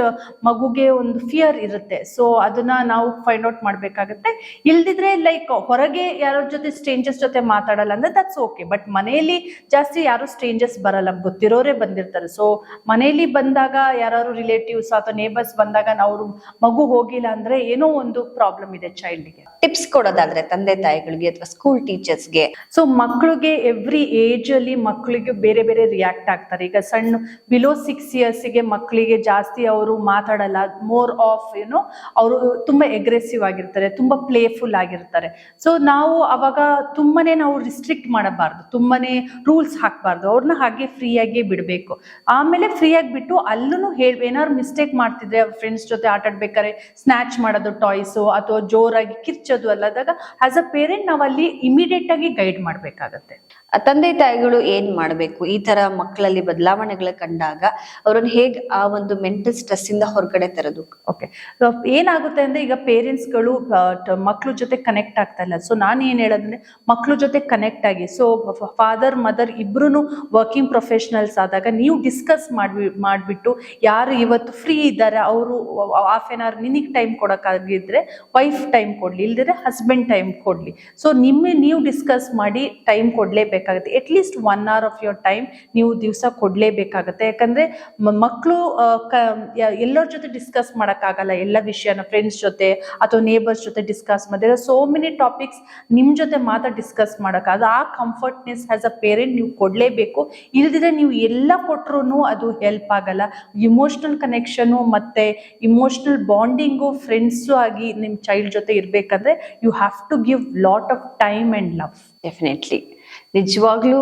ಮಗುಗೆ ಒಂದು ಫಿಯರ್ ಇರುತ್ತೆ. ಸೊ ಅದನ್ನ ನಾವು ಫೈಂಡ್ ಔಟ್ ಮಾಡ್ಬೇಕಾಗತ್ತೆ. ಇಲ್ದಿದ್ರೆ ಲೈಕ್ ಹೊರಗೆ ಯಾರ ಜೊತೆ ಸ್ಟ್ರೇಂಜರ್ಸ್ ಜೊತೆ ಮಾತಾಡಲ್ಲ ಅಂದ್ರೆ ದಟ್ಸ್ ಓಕೆ ಬಟ್ ಮನೆಯಲ್ಲಿ ಜಾಸ್ತಿ ಯಾರು ಸ್ಟ್ರೇಂಜರ್ಸ್ ಬರಲ್ಲ. ಗೊತ್ತಿರೋರೇ ಬಂದಿರ್ತಾರೆ. ಸೊ ಮನೆಯಲ್ಲಿ ಬಂದಾಗ ಯಾರು ರಿಲೇಟಿವ್ಸ್ ಅಥವಾ ನೇಬರ್ಸ್ ಬಂದಾಗ ನಾವು ಮಗು ಹೋಗಿಲ್ಲ ಅಂದ್ರೆ ಏನೋ ಒಂದು ಪ್ರಾಬ್ಲಮ್ ಇದೆ ಚೈಲ್ಡ್ಗೆ
ಟಿಪ್ಸ್ ಕೊಡೋದಾದ್ರೆ ತಂದೆ ತಾಯಿಗಳಿಗೆ ಅಥವಾ ಸ್ಕೂಲ್ ಟೀಚರ್ಸ್ಗೆ
ಸೊ ಮಕ್ಕಳಿಗೆ ಎವ್ರಿ ಏಜ್ ಅಲ್ಲಿ ಮಕ್ಕಳಿಗೆ ಬೇರೆ ಬೇರೆ ರಿಯಾಕ್ಟ್ ಆಗ್ತಾರೆ. ಈಗ ಸಣ್ಣ ಬಿಲೋ ಸಿಕ್ಸ್ಗೆ ಮಕ್ಕಳಿಗೆ ಜಾಸ್ತಿ ಅವರು ಮಾತಾಡಲ್ಲ ಮೋರ್ ಆಫ್ ಏನೋ ಅವರು ತುಂಬಾ ಎಗ್ರೆಸಿವ್ ಆಗಿರ್ತಾರೆ, ತುಂಬಾ ಪ್ಲೇಫುಲ್ ಆಗಿರ್ತಾರೆ. ಸೊ ನಾವು ಅವಾಗ ತುಂಬಾನೇ ನಾವು ರಿಸ್ಟ್ರಿಕ್ಟ್ ಮಾಡಬಾರ್ದು. ತುಂಬಾನೇ ರೂಲ್ಸ್ ಹಾಕಬಾರ್ದು. ಅವ್ರನ್ನ ಹಾಗೆ ಫ್ರೀಯಾಗಿ ಬಿಡಬೇಕು. ಆಮೇಲೆ ಫ್ರೀಯಾಗಿ ಬಿಟ್ಟು ಅಲ್ಲೂ ಹೇಳ್, ಏನಾದ್ರು ಮಿಸ್ಟೇಕ್ ಮಾಡ್ತಿದ್ರೆ ಫ್ರೆಂಡ್ಸ್ ಜೊತೆ ಆಟ ಆಡ್ಬೇಕಾದ್ರೆ ಸ್ನ್ಯಾಚ್ ಮಾಡೋದು ಟಾಯ್ಸು ಅಥವಾ ಜೋರಾಗಿ ಕಿರ್ಚೋದು ಅಲ್ಲದಾಗ ಆಸ್ ಅ ಪೇರೆಂಟ್ ನಾವಲ್ಲಿ ಇಮಿಡಿಯೇಟ್ ಆಗಿ ಗೈಡ್ ಮಾಡ್ಬೇಕಾಗತ್ತೆ.
ತಂದೆ ತಾಯಿಗಳು ಏನ್ ಮಾಡ್ಬೇಕು? ಈ ತರ ಮಕ್ಕಳಲ್ಲಿ ಬದಲಾವಣೆಗಳು ಕಂಡಾಗ ಅವ್ರನ್ನ ಹೇಗ್ ಆ ಒಂದು ಮೆಂಟಲ್ ಸ್ಟ್ರೆಸ್ ಇಂದ ಹೊರಗಡೆ ತರೋದು?
ಓಕೆ ಏನಾಗುತ್ತೆ ಅಂದ್ರೆ ಈಗ ಪೇರೆಂಟ್ಸ್ಗಳು ಮಕ್ಳ ಜೊತೆ ಕನೆಕ್ಟ್ ಆಗ್ತಾ ಇಲ್ಲ. ಸೊ ನಾನು ಏನ್ ಹೇಳೋದಂದ್ರೆ ಮಕ್ಳ ಜೊತೆ ಕನೆಕ್ಟ್ ಆಗಿ ಸೊ ಫಾದರ್ ಮದರ್ ಇಬ್ರು ವರ್ಕಿಂಗ್ ಪ್ರೊಫೆಷನಲ್ಸ್ ಆದಾಗ ನೀವು ಡಿಸ್ಕಸ್ ಮಾಡ್ಬಿ ಮಾಡ್ಬಿಟ್ಟು ಯಾರು ಇವತ್ತು ಫ್ರೀ ಇದ್ದಾರೆ, ಅವರು ಹಾಫ್ ಆನ್ ಅವರ್ ನಿನಗೆ ಟೈಮ್ ಕೊಡೋಕ್ಕಾಗಿದ್ರೆ ವೈಫ್ ಟೈಮ್ ಕೊಡ್ಲಿ, ಇಲ್ದಿದ್ರೆ ಹಸ್ಬೆಂಡ್ ಟೈಮ್ ಕೊಡ್ಲಿ. ಸೊ ನಿಮ್ಮ ನೀವು ಡಿಸ್ಕಸ್ ಮಾಡಿ time ಕೊಡ್ಲೇಬೇಕಾಗುತ್ತೆ at least one hour of your time ನೀವು ದಿವಸ ಕೊಡಲೇಬೇಕಾಗುತ್ತೆ. ಯಾಕಂದ್ರೆ ಮಕ್ಕಳು ಎಲ್ಲರ ಜೊತೆ ಡಿಸ್ಕಸ್ ಮಾಡೋಕ್ಕಾಗಲ್ಲ. ಎಲ್ಲ ವಿಷಯನ ಫ್ರೆಂಡ್ಸ್ ಜೊತೆ ಅಥವಾ ನೇಬರ್ಸ್ ಜೊತೆ ಡಿಸ್ಕಸ್ ಮಾಡಿದ್ರೆ ಸೋ ಮೆನಿ ಟಾಪಿಕ್ಸ್ ನಿಮ್ಮ ಜೊತೆ ಮಾತ್ರ ಡಿಸ್ಕಸ್ ಮಾಡೋಕ್ಕಾಗ ಆ ಕಂಫರ್ಟ್ನೆಸ್ ಆ್ಯಸ್ ಅ ಪೇರೆಂಟ್ ನೀವು ಕೊಡಲೇಬೇಕು. ಇಲ್ದಿದ್ರೆ ನೀವು ಎಲ್ಲ ಕೊಟ್ಟರು ಅದು ಹೆಲ್ಪ್ ಆಗಲ್ಲ. ಇಮೋಷ್ನಲ್ ಕನೆಕ್ಷನು ಮತ್ತೆ ಇಮೋಷ್ನಲ್ ಬಾಂಡಿಂಗು ಫ್ರೆಂಡ್ಸು ಆಗಿ ನಿಮ್ಮ ಚೈಲ್ಡ್ ಜೊತೆ ಇರಬೇಕಂದ್ರೆ you have to give lot of time and love
definitely ನಿಜವಾಗ್ಲೂ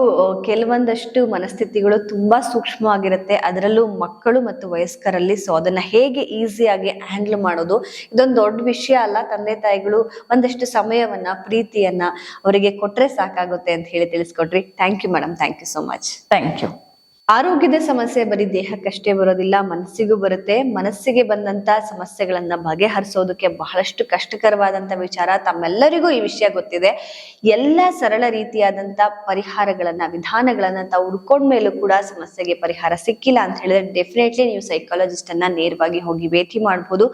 ಕೆಲವೊಂದಷ್ಟು ಮನಸ್ಥಿತಿಗಳು ತುಂಬಾ ಸೂಕ್ಷ್ಮವಾಗಿರುತ್ತೆ. ಅದರಲ್ಲೂ ಮಕ್ಕಳು ಮತ್ತು ವಯಸ್ಕರಲ್ಲಿ ಸೊ ಅದನ್ನ ಹೇಗೆ ಈಸಿಯಾಗಿ ಹ್ಯಾಂಡಲ್ ಮಾಡೋದು, ಇದೊಂದು ದೊಡ್ಡ ವಿಷಯ ಅಲ್ಲ. ತಂದೆ ತಾಯಿಗಳು ಒಂದಷ್ಟು ಸಮಯವನ್ನ, ಪ್ರೀತಿಯನ್ನ ಅವರಿಗೆ ಕೊಟ್ರೆ ಸಾಕಾಗುತ್ತೆ ಅಂತ ಹೇಳಿ ತಿಳಿಸ್ಕೊಟ್ರಿ thank you madam thank you so much
thank you
ಆರೋಗ್ಯದ ಸಮಸ್ಯೆ ಬರೀ ದೇಹಕ್ಕಷ್ಟೇ ಬರೋದಿಲ್ಲ, ಮನಸ್ಸಿಗೂ ಬರುತ್ತೆ. ಮನಸ್ಸಿಗೆ ಬಂದಂತ ಸಮಸ್ಯೆಗಳನ್ನ ಬಗೆಹರಿಸೋದಕ್ಕೆ ಬಹಳಷ್ಟು ಕಷ್ಟಕರವಾದಂತ ವಿಚಾರ ತಮ್ಮೆಲ್ಲರಿಗೂ ಈ ವಿಷಯ ಗೊತ್ತಿದೆ. ಎಲ್ಲ ಸರಳ ರೀತಿಯಾದಂತ ಪರಿಹಾರಗಳನ್ನ, ವಿಧಾನಗಳನ್ನ ತಾವು ಹುಡ್ಕೊಂಡ್ಮೇಲೂ ಕೂಡ ಸಮಸ್ಯೆಗೆ ಪರಿಹಾರ ಸಿಕ್ಕಿಲ್ಲ ಅಂತ ಹೇಳಿದ್ರೆ ಡೆಫಿನೆಟ್ಲಿ ನೀವು ಸೈಕಾಲಜಿಸ್ಟ್ ಅನ್ನ ನೇರವಾಗಿ ಹೋಗಿ ಭೇಟಿ ಮಾಡಬಹುದು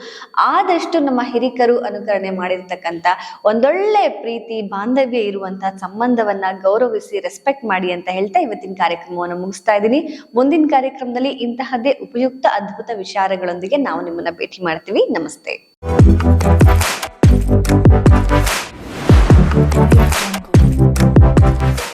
ಆದಷ್ಟು ನಮ್ಮ ಹಿರಿಕರು ಅನುಕರಣೆ ಮಾಡಿರ್ತಕ್ಕಂತ ಒಂದೊಳ್ಳೆ ಪ್ರೀತಿ, ಬಾಂಧವ್ಯ ಇರುವಂತಹ ಸಂಬಂಧವನ್ನ ಗೌರವಿಸಿ ರೆಸ್ಪೆಕ್ಟ್ ಮಾಡಿ ಅಂತ ಹೇಳ್ತಾ ಇವತ್ತಿನ ಕಾರ್ಯಕ್ರಮವನ್ನು ಮುಗಿಸ್ತಾ ಇದ್ದೀನಿ. ಮುಂದಿನ ಕಾರ್ಯಕ್ರಮದಲ್ಲಿ ಇಂತಹದ್ದೇ ಉಪಯುಕ್ತ ಅದ್ಭುತ ವಿಚಾರಗಳೊಂದಿಗೆ ನಾವು ನಿಮ್ಮನ್ನ ಭೇಟಿ ಮಾಡ್ತೀವಿ. ನಮಸ್ತೆ.